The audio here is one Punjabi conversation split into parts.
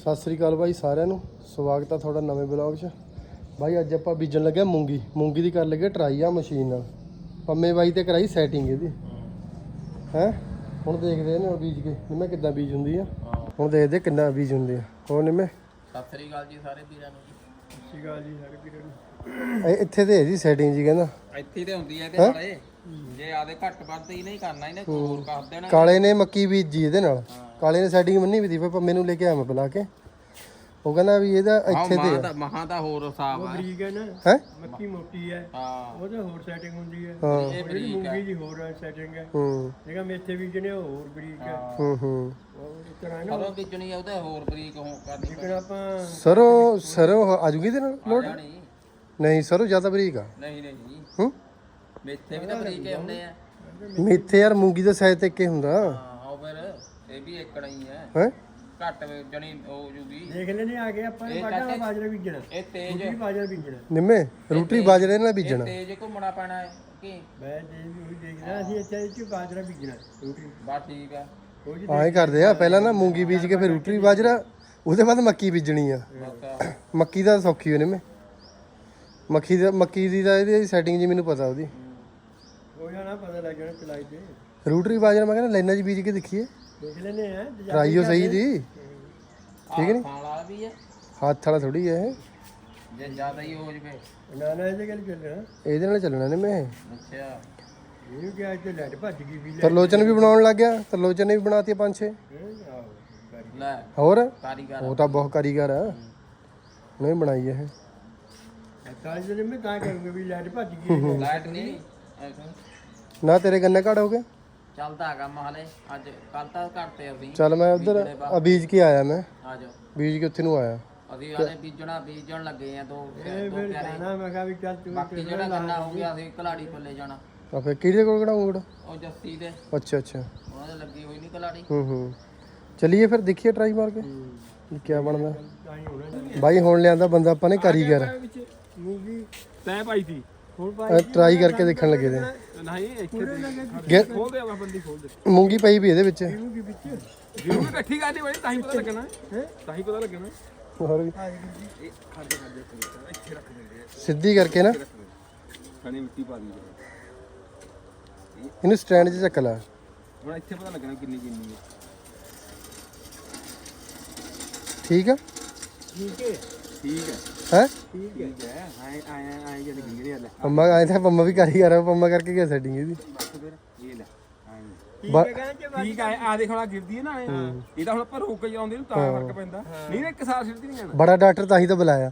ਸਤਿ ਸ੍ਰੀ ਅਕਾਲ ਬਾਈ ਸਾਰਿਆਂ ਨੂੰ। ਸਵਾਗਤ ਆ ਤੁਹਾਡਾ ਨਵੇਂ ਬਲੌਗ 'ਚ। ਬਾਈ ਅੱਜ ਆਪਾਂ ਬੀਜਣ ਲੱਗੇ ਮੂੰਗੀ। ਮੂੰਗੀ ਦੀ ਕਰ ਲੱਗੇ ਟਰਾਈ ਆ ਮਸ਼ੀਨ ਨਾਲ। ਪੰਮੇ ਬਾਈ ਤੇ ਕਰਾਈ ਸੈਟਿੰਗ ਇਹਦੀ। ਹੈ? ਹੁਣ ਦੇਖਦੇ ਨੇ ਬੀਜ ਕੇ। ਨਿੰਮੇ ਕਿੱਦਾਂ ਬੀਜ ਹੁੰਦੀ ਆ? ਹੁਣ ਦੇਖਦੇ ਕਿੰਨਾ ਬੀਜ ਹੁੰਦੀ ਆ। ਹੋਰ ਨਿੰਮੇ? ਸਤਿ ਸ੍ਰੀ ਅਕਾਲ ਜੀ ਸਾਰੇ ਵੀਰਾਂ ਨੂੰ ਜੀ। ਸਿਗਾ ਜੀ ਸਾਰੇ ਵੀਰਾਂ ਨੂੰ। ਇਹ ਇੱਥੇ ਤੇ ਇਹਦੀ ਸੈਟਿੰਗ ਜੀ ਕਹਿੰਦਾ। ਇੱਥੇ ਤੇ ਹੁੰਦੀ ਹੈ? ਇਹਦੇ ਨਾਲੇ ਜੇ ਆਦੇ ਘੱਟ ਵੱਧ ਹੀ ਨਹੀਂ ਕਰਨਾ ਇਹਨੇ ਹੋਰ ਕਰ ਦੇਣਾ। ਕਾਲੇ ਨੇ ਮੱਕੀ ਬੀਜੀ ਇਹਦੇ ਨਾਲ। ਕਾਲੇ ਨੇ ਸੈਟਿੰਗ ਮੰਨੀ ਵੀ ਦੀ ਪਰ ਪੰਮੇ ਨੂੰ ਲੈ ਕੇ ਆਇਆ ਮੈਂ ਬੁਲਾ ਕੇ। ਉਹ ਕਹਿੰਦਾ ਵੀ ਇਹਦਾ ਹਾਂ ਇੱਥੇ ਤੇ ਦਾ ਮਹਾਂ ਦਾ ਹੋਰ ਹਿਸਾਬ ਆ। ਠੀਕ ਹੈ ਨਾ ਹੈ? ਮੱਕੀ ਮੋਟੀ ਹੈ। ਹਾਂ। ਉਹਦੇ ਹੋਰ ਸੈਟਿੰਗ ਹੁੰਦੀ ਹੈ। ਹਾਂ। ਇਹ ਜਿਹੜੀ ਬਰੀਕ ਆ ਮੂੰਗੀ ਦੀ ਹੋਰ ਸੈਟਿੰਗ ਹੈ। ਹੂੰ। ਜਿਹੜਾ ਮੇਥੇ ਬੀਜਣੇ ਉਹ ਹੋਰ ਬਰੀਕ ਹੈ। ਹੂੰ। ਹੂੰ ਉਹ ਇਸ ਤਰ੍ਹਾਂ ਨਾ। ਸਰੋਂ ਬੀਜਣੀ ਆ ਉਹਦੇ ਹੋਰ ਬਰੀਕ ਹੋ ਕਰਨੀ ਜਿਕਣ ਆਪਾਂ ਸਰੋਂ ਸਰੋਂ ਆਜੂਗੀ ਇਹਦੇ ਨਾਲ ਲੋਡ ਪੈਣੀ ਨਹੀਂ ਸਰੋਂ ਜ਼ਿਆਦਾ ਬਰੀਕ ਆ। ਨਹੀਂ ਨਹੀਂ। ਹੂੰ? ਮੇਥੇ ਵੀ ਤਾਂ ਬਰੀਕ ਹੀ ਹੁੰਦੇ ਆ। ਮੇਥੇ ਯਾਰ ਮੂੰਗੀ ਦਾ ਸਾਈਜ਼ ਤੇ ਕੇ ਹੁੰਦਾ। ਹਾਂ ਉਹ ਫਿਰ ਇਹ ਵੀ ਏਕੜਾ ਹੀ ਹੈ ਹੈ? ਘੱਟ ਜਣੀ ਹੋ ਜੂਗੀ ਦੇਖ ਲੈਣੇ ਆ ਕੇ ਆਪਾਂ ਨੇ ਵਾਢਾ ਬਾਜਰਾ ਬੀਜਣਾ। ਇਹ ਤੇਜ਼। ਇਹ ਬਾਜਰਾ ਬੀਜਣਾ। ਨਿੰਮੇ ਰੋਟੀ ਬਾਜਰੇ ਨਾਲ ਇਹ ਬੀਜਣਾ ਤੇਜ਼ ਘੁੰਮਣਾ ਪੈਣਾ ਹੈ ਕਿ? ਮੈਂ ਜੇ ਵੀ ਉਹੀ ਦੇਖਦਾ ਅਸੀਂ ਇੱਥੇ ਚ ਬਾਜਰਾ ਬੀਜਣਾ ਰੋਟੀ। ਬਾ ਠੀਕ ਆ। ਆਏ ਕਰਦੇ ਆ। ਪਹਿਲਾਂ ਨਾ ਮੂੰਗੀ ਬੀਜ ਕੇ ਫਿਰ ਰੋਟੀ ਬਾਜਰਾ ਉਹਦੇ ਬਾਅਦ ਮੱਕੀ ਬੀਜਣੀ ਆ। ਮੱਕੀ ਦਾ ਸੌਖੀ ਹੋ ਨਿੰਮੇ। ਮੱਕੀ ਦਾ ਮੱਕੀ ਦੀ ਤਾਂ ਇਹਦੀ ਸੈਟਿੰਗ ਜੀ ਮੈਨੂੰ ਪਤਾ ਉਹਦੀ। ਜਾਣਾ ਪਤਾ ਲੱਗ ਜਾਣਾ ਚਲਾਈ ਤੇ। ਰੋਟਰੀ ਬਾਜਰਾ ਮੈਂ ਕਹਿੰਦਾ ਲਾਈਨਾਂ 'ਚ ਬੀਜ ਕੇ ਦੇਖੀਏ। ਦੇਖ ਲੈਣੇ ਆ ਟਰਾਈਓ ਸਹੀ ਦੀ। ਠੀਕ ਨਹੀਂ? ਖਾਲਾ ਵੀ ਹੈ। ਹੱਥ ਵਾਲਾ ਥੋੜੀ ਹੈ ਇਹ। ਜੇ ਜ਼ਿਆਦਾ ਹੀ ਹੋ ਜਵੇ। ਨਾ ਨਾ ਇਹਦੇ ਗੱਲ ਚੱਲਣਾ ਇਹਦੇ ਨਾਲ ਚੱਲਣਾ ਨਿੰਮੇ ਅੱਛਾ। ਇਹ ਕਿ ਅੱਜ ਤੇ ਲੈਟ ਭੱਜ ਗਈ ਵੀ ਲੈ ਤਰਲੋਚਨ ਵੀ ਬਣਾਉਣ ਲੱਗ ਗਿਆ। ਤਰਲੋਚਨ ਨੇ ਵੀ ਬਣਾਤੀ ਪੰਜ ਛੇ। ਹੈਂ? ਆਹੋ ਕਰੀ। ਲੈ ਹੋਰ? ਕਾਰੀਗਰ। ਉਹ ਤਾਂ ਬਹੁਤ ਕਾਰੀਗਰ ਆ। ਉਹਨੇ ਬਣਾਈ ਇਹ। ਕਾਲੀ ਦੇ ਮੈਂ ਤਾਂ ਕਰੂੰਗਾ ਵੀ ਲਾਈਟ ਭੱਜ ਗਈ। ਲਾਈਟ ਨਹੀਂ। ਐਸਾ। ਨਾ ਤੇਰੇ ਗੰਨੇ ਘੜ ਹੋ ਗਏ? ਚੱਲਦਾ ਹੈਗਾ ਮਹਲੇ ਅੱਜ ਕੱਲ ਤਾਂ ਕਰਤੇ ਅਸੀਂ ਚੱਲ ਮੈਂ ਉਧਰ ਆ ਬੀਜ ਕੇ ਆਇਆ ਮੈਂ। ਆ ਜਾਓ। ਬੀਜ ਕੇ ਉੱਥੇ ਨੂੰ ਆਇਆ। ਅਸੀਂ ਆਲੇ ਬੀਜਣਾ ਬੀਜਣ ਲੱਗੇ ਆ ਦੋ ਦੋ ਫਿਰ ਪਿਆਰੇ। ਜਾਣਾ ਮੈਂ ਕਿਹਾ ਵੀ ਚੱਲ ਤੂੰ ਬਾਕੀ ਜਿਹੜਾ ਗੰਨਾ ਹੋ ਗਿਆ ਅਸੀਂ ਕਲਾੜੀ ਪੱਲੇ ਜਾਣਾ। ਆ ਫੇ ਕਿਹਦੇ ਕੋਲ ਕਢਾਉਂਗਾ ਗੜ ਉਹ ਜੱਸੀ ਦੇ। ਅੱਛਾ ਅੱਛਾ। ਉਹਨਾਂ ਦੇ ਲੱਗੀ ਹੋਈ ਨਹੀਂ ਕਲਾੜੀ। ਹੂੰ ਹੂੰ। ਚਲਿਏ ਫਿਰ ਦੇਖੀਏ ਟਰਾਈ ਮਾਰ ਕੇ। ਵੀ ਕੀ ਬਣਦਾ। ਬਾਈ ਹੁਣ ਲਿਆਂਦਾ ਬੰਦਾ ਆਪਾਂ ਨੇ ਕਾਰੀਗਰ। ਤੈਂ ਪਾਈ ਸੀ। ਹੁਣ ਟਰਾਈ ਕਰਕੇ ਦੇਖਣ ਲੱਗੇ ਤੇ ਨਹੀਂ ਇੱਥੇ ਗੇ- ਖੋਲ ਦੇ ਆਪਾਂ ਬੰਦੀ ਖੋਲ ਦੇ ਮੂੰਗੀ ਪਈ ਵੀ ਇਹਦੇ ਵਿੱਚ। ਮੂਵੀ ਵਿੱਚ। ਜਿਹਨੂੰ ਇਕੱਠੀ ਕਰਨੀ ਬਈ ਤਾਂ ਹੀ ਪਤਾ ਲੱਗਣਾ। ਹੈ? ਤਾਂ ਹੀ ਪਤਾ ਲੱਗਣਾ। ਹੋਰ ਵੀ। ਇਹ ਖੜ ਦੇ ਖੜ ਦੇ ਇੱਥੇ ਰੱਖ ਦਿੰਦੇ ਸਿੱਧੀ ਕਰਕੇ ਨਾ। ਖਣੀ ਮਿੱਟੀ ਪਾ ਦੀ ਇਹਨੂੰ ਸਟੈਂਡ 'ਚ ਚੱਕ ਲਾ। ਹੁਣ ਇੱਥੇ ਪਤਾ ਲੱਗਣਾ ਕਿੰਨੀ ਕਿੰਨੀ ਹੈ ਠੀਕ ਆ? ਠੀਕ ਹੈ। ਠੀਕ ਹੈ ਹੈ? ਠੀਕ ਹੈ ਆਏ ਆਏ ਆਏ ਜਦ ਗਿੰਗੜੇ ਲੈ ਪੰਮਾ ਆਏ ਤਾਂ ਪੰਮਾ ਵੀ ਕਾਰੀਗਰ ਆ ਪੰਮਾ ਕਰਕੇ ਗਿਆ ਸੈਟਿੰਗ ਇਹਦੀ? ਬਸ ਫਿਰ ਇਹ ਲੈ ਬਾ- ਠੀਕ ਹੈ ਆ ਦੇਖ ਹੁਣ ਆਹ ਗਿਰਦੀ ਹੈ ਨਾ ਇਹ ਇਹ ਤਾਂ ਹੁਣ ਆਪਾਂ ਰੋਕ ਕੇ ਆਉਂਦੇ ਨੂੰ ਤਾਂ ਫ਼ਰਕ ਪੈਂਦਾ। ਨਹੀਂ ਨਾ ਇੱਕ ਸਾਰ ਸਿੱਧੀ ਨਹੀਂ ਜਾਣਾ। ਬੜਾ ਡਾਕਟਰ ਤਾਂ ਹੀ ਤਾਂ ਬੁਲਾਇਆ।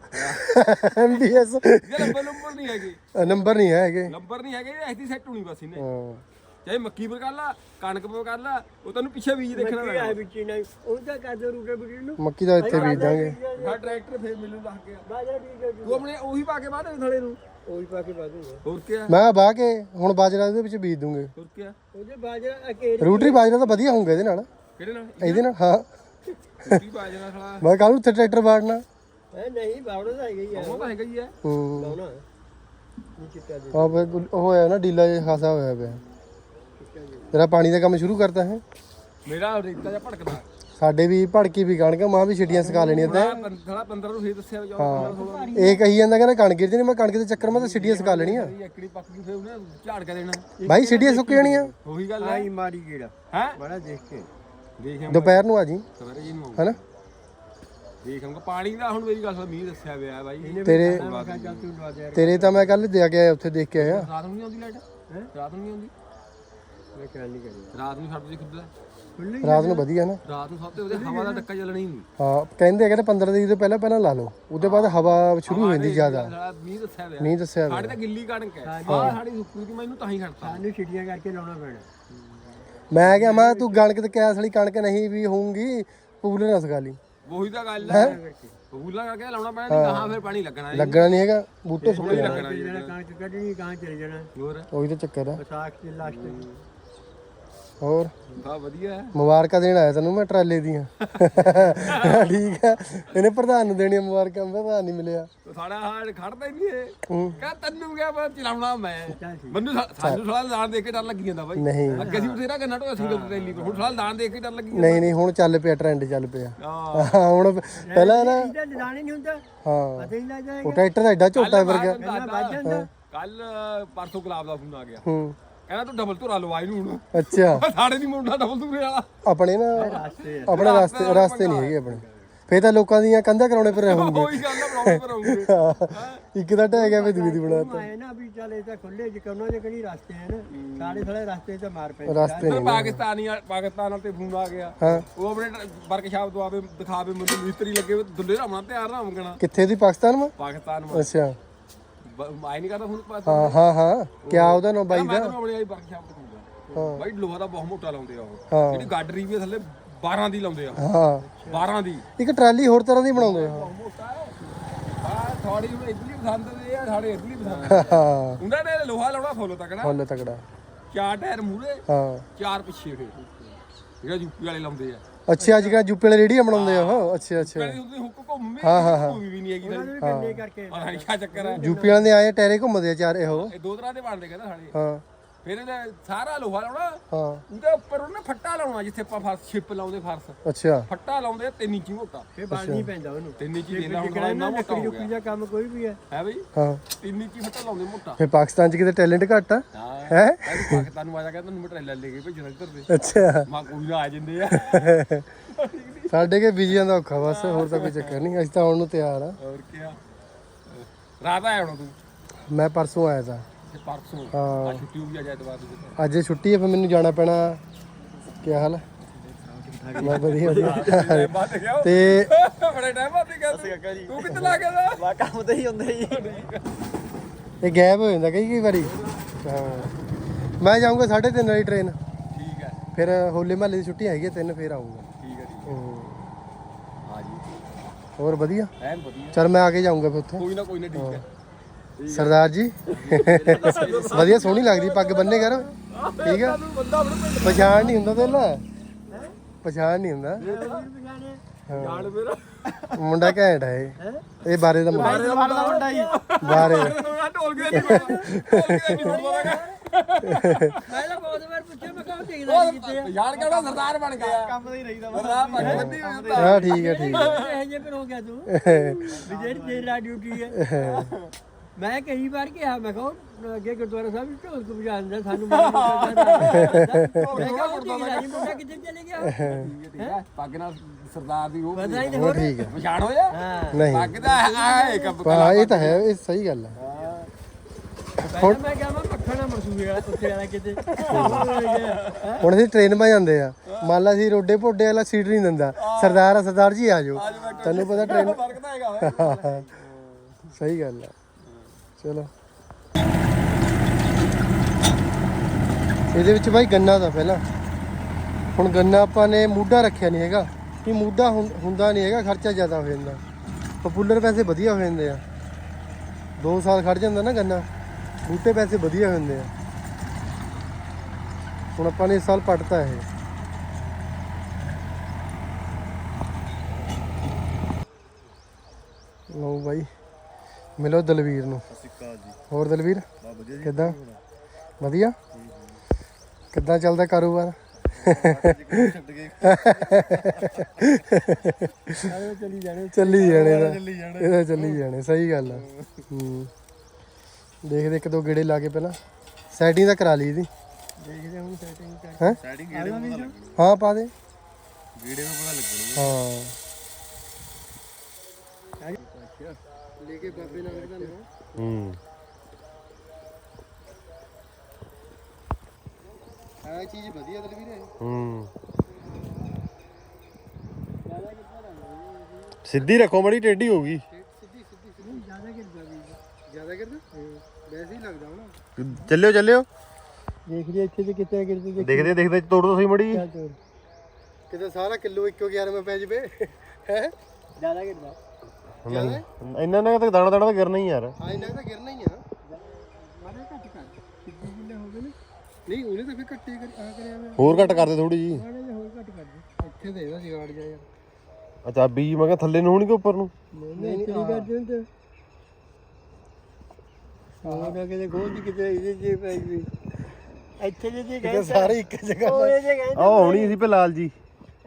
ਐਮਬੀਐਸ। ਇਹ ਨੰਬਰ ਨੰਬਰ ਨਹੀਂ ਹੈਗੇ। ਨੰਬਰ ਨਹੀਂ ਹੈਗੇ। ਨੰਬਰ ਨਹੀਂ ਹੈਗੇ ਐਸੀ ਸੈੱਟ ਹੋਣੀ ਬਸ ਇਹਨੇ। ਹਾਂ। ਚਾਹੇ ਮੱਕੀ ਪਰ ਕਰ ਲਾ ਕਣਕ ਪਰ ਕਰ ਲਾ ਉਹ ਤੈਨੂੰ ਪਿੱਛੇ ਬੀਜ ਦੇਖਣਾ ਪੈਣਾ। ਵਿੱਚ ਨਹੀਂ ਉਹ ਤਾਂ ਕਰਦੇ ਰੂਟੇ ਬੀਜ ਨੂੰ। ਮੱਕੀ ਦਾ ਇੱਥੇ ਬੀਜ ਦਾਂਗੇ ਹਾਂ ਟਰੈਕਟਰ ਫੇਰ ਮੈਨੂੰ ਲੱਗ ਗਿਆ ਬਾਜਾ ਬੀਜ ਤੂੰ ਆਪਣੇ ਉਹੀ ਪਾ ਕੇ ਬਾਅਦ ਥਲੇ ਨੂੰ? ਉਹੀ ਪਾ ਕੇ ਬਾਅਦ ਹੋਰ ਕੀ ਮੈਂ ਬਾਹ ਕੇ ਹੁਣ ਬਾਜਰਾ ਇਹਦੇ ਵਿੱਚ ਬੀਜ ਦੂੰਗੇ। ਹੋਰ ਕੀ ਉਹਦੇ ਬਾਜਾ ਅਕੇਲੇ ਰੂਟਰੀ ਬਾਜਰਾ ਤਾਂ ਵਧੀਆ ਹੋਊਗਾ ਇਹਦੇ ਨਾਲ। ਕਿਹੜੇ ਨਾਲ? ਇਹਦੇ ਨਾਲ ਹਾਂ। ਕੀ ਬਾਜਣਾ ਖਲਾ ਮੈਂ ਕੱਲ ਉੱਥੇ ਟਰੈਕਟਰ ਬਾੜਨਾ ਹੈ ਨਹੀਂ ਬਾਵੜਾ ਤਾਂ ਹੈਗਾ ਹੀ ਹੈ ਉਹ ਤਾਂ ਹੈਗਾ ਹੀ ਹੈ ਹੂੰ। ਲਾਉਣਾ ਨਹੀਂ ਚਿੱਟਾ ਦੇ ਆ ਫਿਰ ਉਹ ਹੋਇਆ ਨਾ ਡੀਲਾ ਜਿਹਾ ਖਾਸਾ ਹੋਇਆ ਪਿਆ। ਤੇਰਾ ਪਾਣੀ ਦਾ ਕੰਮ ਸ਼ੁਰੂ ਕਰਤਾ ਹੈ? ਮੇਰਾ ਰੇਤਾ ਜਿਹਾ ਭੜਕਦਾ ਸਾਡੇ ਵੀ ਭੜਕੀ ਵੀ ਕਣਕ ਮਾਂ ਵੀ ਛਿੱਟੀਆਂ ਸਕਾ ਲੈਣੀਆਂ ਤੇ। ਮੈਂ ਥੋੜਾ 15 ਨੂੰ ਫੇਰ ਦੱਸਿਆ ਵੀ ਜਾਓ ਇਹ ਕਹੀ ਜਾਂਦਾ ਕਹਿੰਦਾ ਕਣਕ ਗਿਰ ਜਣੀ ਮੈਂ ਕਣਕ ਦੇ ਚੱਕਰ ਮੈਂ ਤਾਂ ਛਿੱਟੀਆਂ ਸਕਾ ਲੈਣੀਆਂ। ਐਕੜੀ ਪੱਕ ਗਈ ਫੇਰ ਉਹਨੇ ਝਾੜ ਕੇ ਦੇਣਾ। ਬਾਈ ਛਿੱਟੀਆਂ ਸੁੱਕ ਜਾਣੀਆਂ। ਉਹੀ ਗੱਲ ਹੈ। ਆਈ ਮਾਰੀ ਗੇੜਾ। ਹੈ? ਬੜਾ ਦੇਖ ਕੇ। ਦੇਖ ਦੁਪਹਿਰ ਨੂੰ ਆ ਜੀ। ਸਵੇਰੇ ਜੀ ਨੂੰ। ਹੈਨਾ? ਪਾਣੀ ਦਾ ਹੁਣ ਮੇਰੀ ਗੱਲ ਸੁਣ ਮੀਂਹ ਦੱਸਿਆ ਹੋਇਆ ਬਾਈ। ਤੇਰੇ ਤੇਰੇ ਤਾਂ ਮੈਂ ਕੱਲ ਦੇ ਕੇ ਆਇਆ ਉੱਥੇ ਦੇਖ ਕੇ ਆਇਆ। ਰਾਤ ਨੂੰ ਨਹੀਂ ਆਉਂਦੀ ਲਾਈਟ? ਹੈ? ਰਾਤ ਨੂੰ ਨਹੀਂ ਆਉਂਦੀ? ਮੈਂ ਕਰੀ ਰਾਤ ਨੂੰ ਛੱਡ ਦੇ ਖੁੱਦ ਖੁੱਲੀ ਰਾਤ ਨੂੰ ਵਧੀਆ ਨਾ। ਰਾਤ ਨੂੰ ਸਭ ਤੋਂ ਵਧੀਆ ਹਵਾ ਦਾ ਟੱਕਾ ਚੱਲਣਾ ਹੀ ਨਹੀਂ। ਹਾਂ ਕਹਿੰਦੇ ਆ ਕਿ 15 ਤਰੀਕ ਤੋਂ ਪਹਿਲਾਂ ਪਹਿਲਾਂ ਲਾ ਲਓ। ਉਹਦੇ ਬਾਅਦ ਹਵਾ ਸ਼ੁਰੂ ਹੋ ਜਾਂਦੀ ਜ਼ਿਆਦਾ। ਮੀਂਹ ਦੱਸਿਆ ਹੋਇਆ ਨਹੀਂ ਦੱਸਿਆ ਹੋਇਆ। ਸਾਡੇ ਤਾਂ ਗਿੱਲੀ ਕਣਕ ਹੈ। ਆਹ ਸਾਡੀ ਸੁੱਕੀ ਦੀ ਮੈਨੂੰ ਤਾਂ ਹੀ ਖੜਤਾ ਸਾਨੂੰ ਛਿੜੀਆਂ ਕਰਕੇ ਲਾਉਣਾ ਪੈਣਾ। ਮੈਂ ਕਿਹਾ ਮੈਂ ਤੂੰ ਕਣਕ ਤੇ ਕਿਆ ਸਲੀ ਕਣਕ ਨਹੀਂ ਵੀ ਹੋਊਗੀ ਪੂਲੇ ਸਕਾ ਲਈ। ਉਹੀ ਤਾਂ ਗੱਲ ਹੈ। ਬੂਲਾ ਕਰਕੇ ਲਾਉਣਾ ਪੈਣਾ ਨਹੀਂ ਕਹਾਂ ਫਿਰ ਪਾਣੀ ਲੱਗਣਾ ਹੈ। ਲੱਗਣਾ ਨਹੀਂ ਹੈਗਾ ਬੂਟੇ ਸੁੱਕ ਜਾਣੇ। ਲੱਗਣਾ ਜਿਹੜਾ ਕਣਕ ਕੱਢਣੀ ਕਾਂ ਚਲੇ ਜਾਣਾ। ਹੋਰ? ਉਹੀ ਤਾਂ ਚੱਕਰ ਆ ਵਿਸਾਖ ਦੇ ਲਾਸਟ ਹੋਰ? ਹਾਂ ਵਧੀਆ। ਹੈ ਮੁਬਾਰਕਾਂ ਦੇਣ ਆਇਆ ਤੈਨੂੰ ਮੈਂ ਟਰਾਲੇ ਦੀਆਂ। ਠੀਕ ਆ। ਇਹਨੇ ਪ੍ਰਧਾਨ ਨੂੰ ਦੇਣੀਆਂ ਮੁਬਾਰਕਾਂ ਪ੍ਰਧਾਨ ਨਹੀਂ ਮਿਲਿਆ। ਤੇ ਸਾਡਾ ਹਾਲ ਖੜਦਾ ਹੀ ਨਹੀਂ ਇਹ। ਹੂੰ। ਕਹ ਤੈਨੂੰ ਕਿਹਾ ਮੈਂ ਚਲਾਉਣਾ ਮੈਂ। ਮੈਨੂੰ ਸਾ- ਸਾਨੂੰ ਸਾਲਾ ਲਾਣ ਦੇਖ ਕੇ ਡਰ ਲੱਗੀ ਜਾਂਦਾ ਬਾਈ। ਨਹੀਂ। ਅੱਗੇ ਸੀ ਬਥੇਰਾ ਕੰਨਾ ਟੋ ਸਿੰਗਲ ਟ੍ਰੇਲੀ ਪਰ ਹੁਣ ਸਾਲਾ ਲਾਣ ਦੇਖ ਕੇ ਡਰ ਲੱਗੀ ਜਾਂਦਾ। ਨਹੀਂ ਨਹੀਂ ਹੁਣ ਚੱਲ ਪਿਆ ਟ੍ਰੈਂਡ ਚੱਲ ਪਿਆ। ਹਾਂ। ਹੁਣ ਪਹਿਲਾਂ ਨਾ ਇਹਦਾ ਨਹੀਂ ਹੁੰਦਾ। ਹਾਂ। ਪਤਾ ਹੀ ਲੱਗ ਜਾਏ ਉਹ ਟਰੈਕਟਰ ਦਾ ਐਡਾ ਝੋਟਾ ਵਰਗਾ। ਕੱਲ ਪਰਸੋਂ ਗੁਲਾਬ ਦਾ ਫੋਨ ਆ ਗਿਆ। ਹੂੰ। ਕਹਿੰਦਾ ਤੂੰ ਡਬਲ ਧੁਰਾ ਲਵਾ ਇਹਨੂੰ ਹੁਣ। ਅੱਛਾ। ਸਾਡੇ ਨਹੀਂ ਮੁੰਡਾ ਡਬਲ ਧੁਰੇ ਵਾਲਾ। ਆਪਣੇ ਨਾ ਆਪਣੇ ਰਸਤੇ ਰਸਤੇ ਨਹੀਂ ਹੈਗੇ ਆਪਣੇ। ਫੇਰ ਤਾਂ ਲੋਕਾਂ ਦੀਆਂ ਕੰਧਾਂ ਕਰਾਉਣੇ ਪਰ ਰਹੂਗੇ ਉਹੀ ਗੱਲ ਆ ਬਣਾਉਣੇ ਪਰ ਇੱਕ ਦਾ ਢਹਿ ਗਿਆ ਫੇਰ ਦੂਜੀ ਦੀ ਬਣਾਤਾ ਆਏ ਨਾ ਵੀ ਚੱਲ ਇਹ ਤਾਂ ਖੁੱਲੇ ਜਿਕਰਨੋਂ ਦੇ ਕਿਹੜੀ ਰਸਤੇ ਹਨ ਸਾਡੇ ਥੋੜੇ ਰਸਤੇ ਤੇ ਮਾਰ ਪੈ ਰਸਤੇ ਤੇ ਪਾਕਿਸਤਾਨੀ ਪਾਕਿਸਤਾਨ ਤੇ ਫੋਨ ਆ ਗਿਆ। ਉਹ ਆਪਣੇ ਵਰਕਸ਼ਾਪ ਤੋਂ ਆਵੇ ਦਿਖਾਵੇ ਮੈਨੂੰ ਮਿਸਤਰੀ ਲੱਗੇ ਦੁੱਲੇ ਰਾਮਣਾ ਤਿਆਰ ਨਾ ਹੋਣਾ ਕਿੱਥੇ ਦੀ ਪਾਕਿਸਤਾਨ ਮਾ ਪਾਕਿਸਤਾਨ ਮੈਂ ਅੱਛਾ। ਆਈ ਨਹੀਂ ਕਰਦਾ ਫੋਨ ਪਾਸ ਹਾਂ ਹਾਂ ਹਾਂ। ਕਿਆ ਉਹਦਾ ਨਾਮ ਬਾਈ ਮੈਂ ਦਾ? ਤੈਨੂੰ ਆਪਣੀ ਆਈ ਵਰਕਸ਼ਾਪ ਤੋਂ ਹਾਂ। ਬਾਈ ਲੋਹਾ ਦਾ ਬਹੁਤ ਮੋਟਾ ਲਾਉਂਦੇ ਆ ਉਹ। ਹਾਂ। ਜਿਹੜੀ ਗਾਡਰੀ ਵੀ ਆ ਥੱਲੇ 12 ਦੀ ਲਾਉਂਦੇ ਆ ਹਾਂ। 12 ਦੀ। ਇੱਕ ਟਰਾਲੀ ਹੋਰ ਤਰ੍ਹਾਂ ਦੀ ਬਣਾਉਂਦੇ ਆ। ਮੋਟਾ ਆ ਥੋੜੀ ਹੁਣ ਇਡਲੀ ਪਸੰਦ ਦੇ ਆ ਸਾਡੇ ਇਡਲੀ ਪਸੰਦ ਹਾਂ। ਉਹਨਾਂ ਨੇ ਲੋਹਾ ਲਾਉਣਾ ਫੁੱਲ ਤੱਕਣਾ। ਫੁੱਲ ਤਕੜਾ ਚਾਰ ਟਾਇਰ ਮੂਰੇ ਹਾਂ। ਚਾਰ ਪਿੱਛੇ ਫੇਰ। ਜਿਹੜਾ ਯੂਪੀ ਵਾਲੇ ਲਾਉਂਦੇ ਆ। ਅੱਛਾ ਅੱਜ ਕੱਲ੍ਹ ਜੁੱਪੇ ਵਾਲੇ ਰੇੜੀਆਂ ਬਣਾਉਂਦੇ ਆ ਉਹ। ਅੱਛਾ ਅੱਛਾ। ਕਹਿੰਦੇ ਉਹਦੀ ਹੁੱਕ ਘੁੰਮੇ ਹਾਂ, ਹਾਂ, ਹਾਂ। ਘੁੰਮੀ ਵੀ ਨਹੀਂ ਹੈਗੀ ਨਾਲੇ ਕੰਨੇ ਕਰਕੇ ਪਤਾ ਨਹੀਂ ਕੀ ਚੱਕਰ ਹੈ ਯੂਪੀ ਵਾਲਿਆਂ ਦੇ ਆਏ ਟਾਇਰੇ ਘੁੰਮਦੇ ਆ ਚਾਰ ਇਹੋ। ਇਹ ਦੋ ਤਰ੍ਹਾਂ ਦੇ ਬਣਦੇ ਕਹਿੰਦਾ ਸਾਡੇ ਹਾਂ। ਫਿਰ ਇਹਦਾ ਸਾਰਾ ਲੋਹਾ ਲਾਉਣਾ। ਹਾਂ। ਉਹਦੇ ਉੱਪਰ ਉਹਨੇ ਫੱਟਾ ਲਾਉਣਾ ਜਿੱਥੇ ਆਪਾਂ ਫਰਸ਼ ਛਿਪ ਲਾਉਂਦੇ ਫਰਸ਼। ਅੱਛਾ। ਫੱਟਾ ਲਾਉਂਦੇ ਆ ਤਿੰਨ ਇੰਚੀ ਮੋਟਾ। ਫੇ ਬਲ ਨਹੀਂ ਪੈਂਦਾ ਉਹਨੂੰ। ਤਿੰਨ ਇੰਚੀ ਦੇਣਾ ਹੁਣ ਜਿਹੜਾ ਇੰਨਾ ਨਾ ਮੋਟਾ ਹੋ ਗਿਆ। ਦਾ ਕੰਮ ਕੋਈ ਵੀ ਹੈ। ਹੈ ਬਈ? ਹਾਂ। ਤਿੰਨ ਇੰਚੀ ਫੱਟਾ ਲਾਉਂਦੇ ਮੋਟਾ। ਫੇ ਪਾਕਿਸਤਾਨ ਚ ਕਿਤੇ ਟੈਲੈਂਟ ਘੱਟ ਆ? ਹਾਂ। ਪਾਕਿਸਤਾਨ ਨੂੰ ਆਜਾ ਕਹਿੰਦਾ ਨੂੰ ਟ੍ਰੇਲਰ ਲੈ ਕੇ ਭੇਜਣਾ ਇੱਧਰ ਦੇ। ਅੱਛਾ। ਮਾ ਕੋਈ ਨਾ ਆ ਜਾਂਦੇ ਆ। ਸਾਡੇ ਕੇ ਬੀਜੀਆਂ ਦਾ ਔਖਾ ਬਸ ਹੋਰ ਤਾਂ ਕੋਈ ਚੱਕਰ ਨਹੀਂ ਅਸੀਂ ਤਾਂ ਆਉਣ ਨੂੰ ਤਿਆਰ ਆ। ਹੋਰ ਕੀ ਰਾਤ ਆਇਆ ਹੁਣ ਤੂੰ? ਮੈਂ ਪਰਸੋਂ ਆਇਆ ਤਾਂ। ਤੇ ਪਰਸੋਂ ਹਾਂ। ਆ ਛੁੱਟੀ ਹੋ ਗਈ ਅੱਜ ਐਤਵਾਰ ਦੀ ਅੱਜ ਛੁੱਟੀ ਹੈ ਫੇ ਮੈਨੂੰ ਜਾਣਾ ਪੈਣਾ। ਕੀ ਹਾਲ ਹੈ? ਮੈਂ ਵਧੀਆ ਵਧੀਆ ਬਾਤ ਗਿਆ। ਤੇ ਬੜੇ ਟਾਈਮ ਬਾਅਦ ਹੀ ਗਿਆ ਤੂੰ। ਕਿੱਥੇ ਲਾ ਗਿਆ ਦਾ ਵਾ ਕੰਮ ਤੇ ਹੀ ਹੁੰਦਾ ਜੀ। ਇਹ ਗਾਇਬ ਹੋ ਜਾਂਦਾ ਕਈ ਕਈ ਵਾਰੀ। ਹਾਂ। ਮੈਂ ਜਾਊਂਗਾ 3:30 ਵਾਲੀ ਟ੍ਰੇਨ ਠੀਕ ਹੈ। ਫਿਰ ਹੋਲੇ ਮਹੱਲੇ ਦੀ ਛੁੱਟੀ ਹੈਗੀ ਹੈ ਤਿੰਨ ਫਿਰ ਆਊਂਗਾ। ਠੀਕ ਹੈ ਠੀਕ ਹੂੰ। ਹਾਂ। ਜੀ। ਹੋਰ ਵਧੀਆ? ਐਨ ਵਧੀਆ। ਚਲ ਮੈਂ ਆ ਕੇ ਜਾਊਂਗਾ ਫਿਰ ਉੱਥੋਂ। ਕੋਈ ਨਾ ਕੋਈ ਨਾ ਠੀਕ ਹੈ। ਸਰਦਾਰ ਜੀ। ਵਧੀਆ ਸੋਹਣੀ ਲੱਗਦੀ ਪੱਗ ਬੰਨੇ ਕਰ। ਠੀਕ ਆ। ਪਛਾਣ ਨਹੀਂ ਹੁੰਦਾ ਤੇ ਲੈ ਪਛਾਣ ਨਹੀਂ ਹੁੰਦਾ। ਮੇਰਾ ਮੁੰਡਾ ਘੈਂਟ ਹੈ ਇਹ। ਇਹ ਬਾਰੇ ਦਾ ਮੁੰਡਾ। ਦਾ ਮੁੰਡਾ ਜੀ ਬਾਰੇ ਢੋਲ ਗਿਆ ਨਹੀਂ ਢੋਲ ਗਿਆ ਨਹੀਂ ਬੋਲਦਾ ਮੈਂ ਤਾਂ ਬਹੁਤ ਵਾਰ ਪੁੱਛਿਆ ਮੈਂ ਕਹਾਂ ਦੇਖਦਾ ਨਹੀਂ ਕਿੱਥੇ ਆ। ਯਾਰ ਕਿਹੜਾ ਸਰਦਾਰ ਬਣ ਗਿਆ। ਕੰਮ ਤੇ ਹੀ ਰਹੀਦਾ ਸਰਦਾਰ ਪੱਗ ਬੰਦੀ ਹੋਈ ਹੁੰਦਾ ਹਾਂ ਠੀਕ ਹੈ ਠੀਕ ਇਹ ਜੇ ਪਰ ਹੋ ਗਿਆ ਤੂੰ। ਵੀ ਜਿਹੜੀ ਤੇਰਾ ਡਿਊਟੀ ਹੈ। ਮੈਂ ਕਈ ਵਾਰ ਕਿਹਾ ਮੈਂ ਕਹਾਂ ਅੱਗੇ ਗੁਰਦੁਆਰਾ ਸਾਹਿਬ ਵਿੱਚ ਢੋਲ ਕੁ ਵਜਾਉਂਦਾ ਸਾਨੂੰ ਮੈਂ ਕਿਹਾ ਮੁੰਡਾ ਕਿੱਥੇ ਚਲੇ ਗਿਆ? ਠੀਕ ਹੈ ਪੱਗ ਨਾਲ ਸਰਦਾਰ ਦੀ ਉਹ ਪਤਾ ਹੀ ਨਹੀਂ ਉਹ ਹੋਰ। ਠੀਕ ਹੈ ਪਛਾਣ ਹੋਇਆ? ਹਾਂ। ਨਹੀਂ। ਪੱਗ ਦਾ ਆਏ ਕੱਬ ਪਾ ਇਹ ਤਾਂ ਹੈ ਇਹ ਸਹੀ ਗੱਲ ਹੈ ਪਹਿਲਾਂ ਮੈਂ ਕਿਹਾ ਮੈਂ ਮੱਖਣਾ ਮਰਸੂਏ ਵਾਲਾ ਕੁੱਤੇ ਵਾਲਾ ਕਿਤੇ। ਹੈਂ? ਹੁਣ ਅਸੀਂ ਟ੍ਰੇਨ 'ਮਾ ਜਾਂਦੇ ਆ। ਮੰਨ ਲਾ ਅਸੀਂ ਰੋਡੇ ਭੋਡੇ ਵਾਲਾ ਸੀਟ ਨਹੀਂ ਦਿੰਦਾ। ਸਰਦਾਰ ਆ ਸਰਦਾਰ ਜੀ ਆ ਜਾਓ। ਤੈਨੂੰ ਪਤਾ ਟ੍ਰੇਨ ਫ਼ਰਕ ਤਾਂ ਹੈਗਾ ਵਾ। ਸਹੀ ਗੱਲ ਹੈ ਚਲੋ। ਇਹਦੇ ਵਿੱਚ ਬਾਈ ਗੰਨਾ ਦਾ ਪਹਿਲਾਂ। ਹੁਣ ਗੰਨਾ ਆਪਾਂ ਨੇ ਮੂਡਾ ਰੱਖਿਆ ਨਹੀਂ ਹੈਗਾ। ਕਿ ਮੂਡਾ ਹੁੰ- ਹੁੰਦਾ ਨਹੀਂ ਹੈਗਾ, ਖਰਚਾ ਜ਼ਿਆਦਾ ਹੋ ਜਾਂਦਾ। ਪਪੂਲਰ ਪੈਸੇ ਵਧੀਆ ਹੋ ਜਾਂਦੇ ਆ। 2 ਸਾਲ ਖੜ ਜਾਂਦਾ ਨਾ ਗੰਨਾ। ਬੂਟੇ ਪੈਸੇ ਵਧੀਆ ਹੋ ਜਾਂਦੇ ਆ। ਹੁਣ ਆਪਾਂ ਨੇ ਇਸ ਸਾਲ ਪੱਟਤਾ ਇਹ। ਲਓ ਬਾਈ, ਮਿਲੋ ਦਲਵੀਰ ਨੂੰ। ਹੋਰ ਦਲਵੀਰ? ਕਿੱਦਾਂ? ਵਧੀਆ? ਕਿੱਦਾਂ ਚੱਲਦਾ ਕਾਰੋਬਾਰ? ਚਲੀ ਜਾਣੇ ਚੱਲੀ ਜਾਣੇ ਦਾ ਇਹਦਾ ਚੱਲੀ ਜਾਣੇ ਸਹੀ ਗੱਲ ਆ। ਹੂੰ। ਦੇਖਦੇ ਇੱਕ ਦੋ ਗੇੜੇ ਲਾ ਕੇ ਪਹਿਲਾਂ। ਸੈਟਿੰਗ ਤਾਂ ਕਰਾ ਲਈ ਇਹਦੀ। ਦੇਖਦੇ ਹੁਣ ਸੈਟਿੰਗ ਕਰ। ਹੈ? ਸੈਟਿੰਗ ਗੇੜੇ ਪਤਾ ਲੱਗਣੀ ਹਾਂ ਪਾ ਦੇ। ਗੇੜੇ ਪਤਾ ਲੱਗਣੀ ਹਾਂ। ਲੈ ਕੇ ਬਾਬੇ ਨਾਨਕ ਦਾ ਨਾਮ। ਹੂੰ। ਹੈ ਚੀਜ਼ ਵਧੀਆ ਦਲਵੀਰ ਹੈ ਹੂੰ। ਸਿੱਧੀ ਰੱਖੋ ਮੜੀ ਟੇਢੀ ਹੋ ਗਈ। ਸਿੱਧੀ ਸਿੱਧੀ ਸਿੱਧੀ। ਜ਼ਿਆਦਾ ਗਿਰਦਾ ਵੀ ਜ਼ਿਆਦਾ ਗਿਰਦਾ ਵੈਸੇ ਹੀ ਲੱਗਦਾ ਹੁਣ। ਚੱਲਿਓ ਚੱਲਿਓ। ਦੇਖ ਲਈ ਇੱਥੇ ਤੇ ਕਿੱਥੇ ਗਿਰਦੀ ਦੇਖ ਦੇਖਦੇ ਦੇਖਦੇ ਤੋੜ ਦੋ ਸਹੀ ਮੜੀ ਕਿਤੇ ਸਾਰਾ ਕਿਲੋ 111 ਮੈਂ ਪੈ ਜਵੇ। ਹੈ? ਜ਼ਿਆਦਾ ਗਿਰਦਾ ਨਹੀਂ ਇੰਨਾ ਨਾ ਤਾਂ ਦਾਣਾ ਦਾਣਾ ਤਾਂ ਗਿਰਨਾ ਹੀ ਯਾਰ। ਹਾਂ ਇਹਨਾਂ ਤਾਂ ਗਿਰਨਾ ਹੀ ਆ। ਮਾੜਾ ਘੱਟ ਕਰ। ਕਿੰਨੇ ਹੋ ਗਏ ਨੇ? ਨਹੀਂ ਉਹਨੇ ਤਾਂ ਫਿਰ ਕੱਟੇ ਕਰ ਆ ਕਰਿਆ ਵੇ ਹੋਰ ਘੱਟ ਕਰਦੇ ਥੋੜੀ ਜੀ ਜਿਹਾ ਹੋਰ ਘੱਟ ਕਰ ਦੇ। ਇੱਥੇ ਦੇ ਇਹਦਾ ਜਿਗਾੜ ਜਾ ਯਾਰ। ਆ ਚਾਬੀ ਮੈਂ ਕਿਹਾ ਥੱਲੇ ਨੂੰ ਹੋਣੀ ਕਿ ਉੱਪਰ ਨੂੰ? ਨਹੀਂ ਨਹੀਂ ਨਹੀਂ ਕਰਦੇ ਹੁੰਦੇ ਉਹ ਨਾ ਕਿਤੇ ਖੋਲ ਦੀ ਕਿਤੇ ਇਹਦੇ ਜੇ ਪਈ ਵੀ ਇੱਥੇ ਜੇ ਗਏ ਸਾਰੇ ਇੱਕ ਜਗ੍ਹਾ ਉਹ ਹੋਣੀ ਸੀ ਪੇ ਲਾਲ ਜੀ।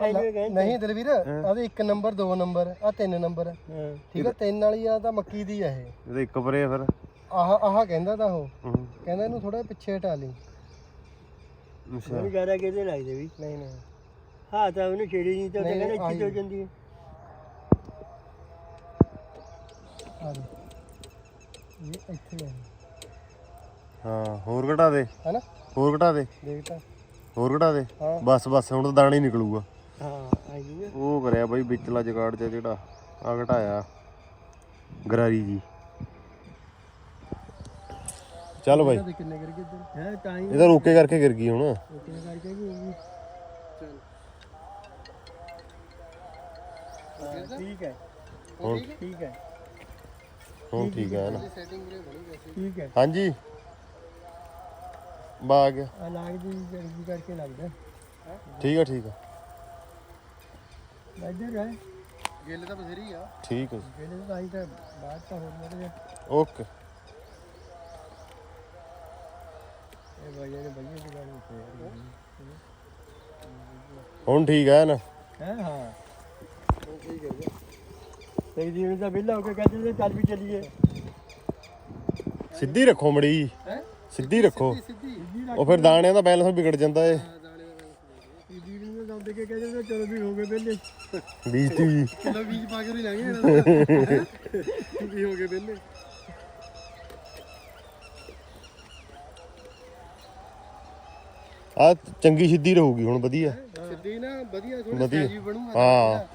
ਗਏ ਨਹੀਂ ਦਲਵੀਰ ਆਦੇ ਇੱਕ ਨੰਬਰ ਦੋ ਨੰਬਰ ਆ ਤਿੰਨ ਨੰਬਰ। ਠੀਕ ਆ ਤਿੰਨ ਵਾਲੀ ਆ ਤਾਂ ਮੱਕੀ ਦੀ ਆ ਇਹ। ਇਹਦੇ ਇੱਕ ਪਰੇ ਆ ਫਿਰ। ਆਹ ਆਹ ਕਹਿੰਦਾ ਤਾਂ ਉਹ। ਕਹਿੰਦਾ ਇਹਨੂੰ ਥੋੜਾ ਪਿੱਛੇ ਹਟਾ ਲਈ। ਅੱਛਾ। ਮੈਨੂੰ ਜ਼ਿਆਦਾ ਕਿਤੇ ਲੱਗਦੇ ਵੀ। ਨਹੀਂ ਨਹੀਂ। ਹਾਂ ਤਾਂ ਉਹਨੂੰ ਛੇੜੀ ਨਹੀਂ ਤਾਂ ਕਹਿੰਦਾ ਇੱਥੇ। ਹੋ ਜਾਂਦੀ ਹੈ। ਆ ਦੇ। ਇਹ ਇੱਥੇ ਹੈ ਹਾਂ ਹੋਰ ਘਟਾ ਦੇ। ਹੈਨਾ? ਹੋਰ ਘਟਾ ਦੇ। ਦੇਖ ਤਾਂ। ਹੋਰ ਘਟਾ ਦੇ। ਬਸ ਬਸ ਹੁਣ ਤਾਂ ਦਾਣਾ ਹੀ ਨਿਕਲੂਗਾ। ਹਾਂ ਆਈ ਉਹ ਕਰਿਆ ਬਾਈ ਵਿਚਲਾ ਜਗਾੜ ਚ ਜਿਹੜਾ ਆ ਘਟਾਇਆ ਗਰਾਰੀ ਜੀ ਚੱਲ ਬਾਈ ਇਹਦੇ ਕਿੰਨੇ ਕਰ ਗਏ ਇੱਧਰ ਹੈ ਤਾਂ ਹੀ ਇਹਦਾ ਰੋਕੇ ਕਰਕੇ ਗਿਰ ਗਈ ਹੁਣ ਕਿੰਨੇ ਕਰਕੇ ਵੀ ਹੋਊਗੀ ਚੱਲ ਹਾਂ, ਠੀਕ ਹੈ ਹੁਣ ਠੀਕ ਹੈ ਹੁਣ ਠੀਕ ਹੈ ਨਾ ਸੈਟਿੰਗ ਵੀਰੇ ਬਣੀ ਵੈਸੇ ਠੀਕ ਹੈ ਹਾਂਜੀ ਬਾਗ ਆ ਲਾਗ ਦੀ ਕਰਕੇ ਲੱਗਦਾ ਠੀਕ ਆ ਠੀਕ ਆ ਇੱਧਰ ਹੈ। ਗਿੱਲ ਤਾਂ ਬਥੇਰੀ ਆ। ਠੀਕ ਆ ਜੀ। ਜਿਹੜੇ ਤਾਂ ਆਈ ਤਾਂ ਬਾਅਦ ਤਾਂ ਹੋਰ ਮੋੜ ਓਕੇ। ਇਹ ਭਾਈਆਂ ਨੇ ਭਾਈਆਂ ਦੀ ਗੱਲ ਉੱਤੇ ਹੁਣ ਠੀਕ ਹੈ ਨਾ? ਹੈ ਹਾਂ। ਠੀਕ ਹੈ ਤੇ ਜੀ ਨੂੰ ਤਾਂ ਵਿਹਲਾ ਹੋ ਕੇ ਕਹਿੰਦੇ ਨੇ ਚੱਲ ਵੀ ਚੱਲੀਏ। ਸਿੱਧੀ ਰੱਖੋ ਮੜੀ। ਹੈ? ਸਿੱਧੀ ਰੱਖੋ। ਉਹ ਫਿਰ ਦਾਣਿਆਂ ਦਾ ਬੈਲੈਂਸ ਵਿਗੜ ਜਾਂਦਾ ਏ। ਤਾਂ ਦੇ ਕੇ ਕਹਿੰਦੇ ਨੇ ਚਲੋ ਵੀ ਹੋ ਗਏ ਵਿਹਲੇ। ਬੀਜਤੀ ਜੀ ਕਿਲੋ ਬੀਜ ਪਾ ਕੇ ਵੀ ਲੰਘ ਜਾਣਾ ਕੀ ਹੋ ਗਏ ਵਿਹਲੇ। ਆ ਚੰਗੀ ਸਿੱਧੀ ਰਹੂਗੀ ਹੁਣ ਵਧੀਆ। ਸਿੱਧੀ ਨਾ ਵਧੀਆ ਥੋੜੀ ਵਧੀਆ। ਸਾਈਜ਼ ਵੀ ਬਣੂਗਾ ਹਾਂ।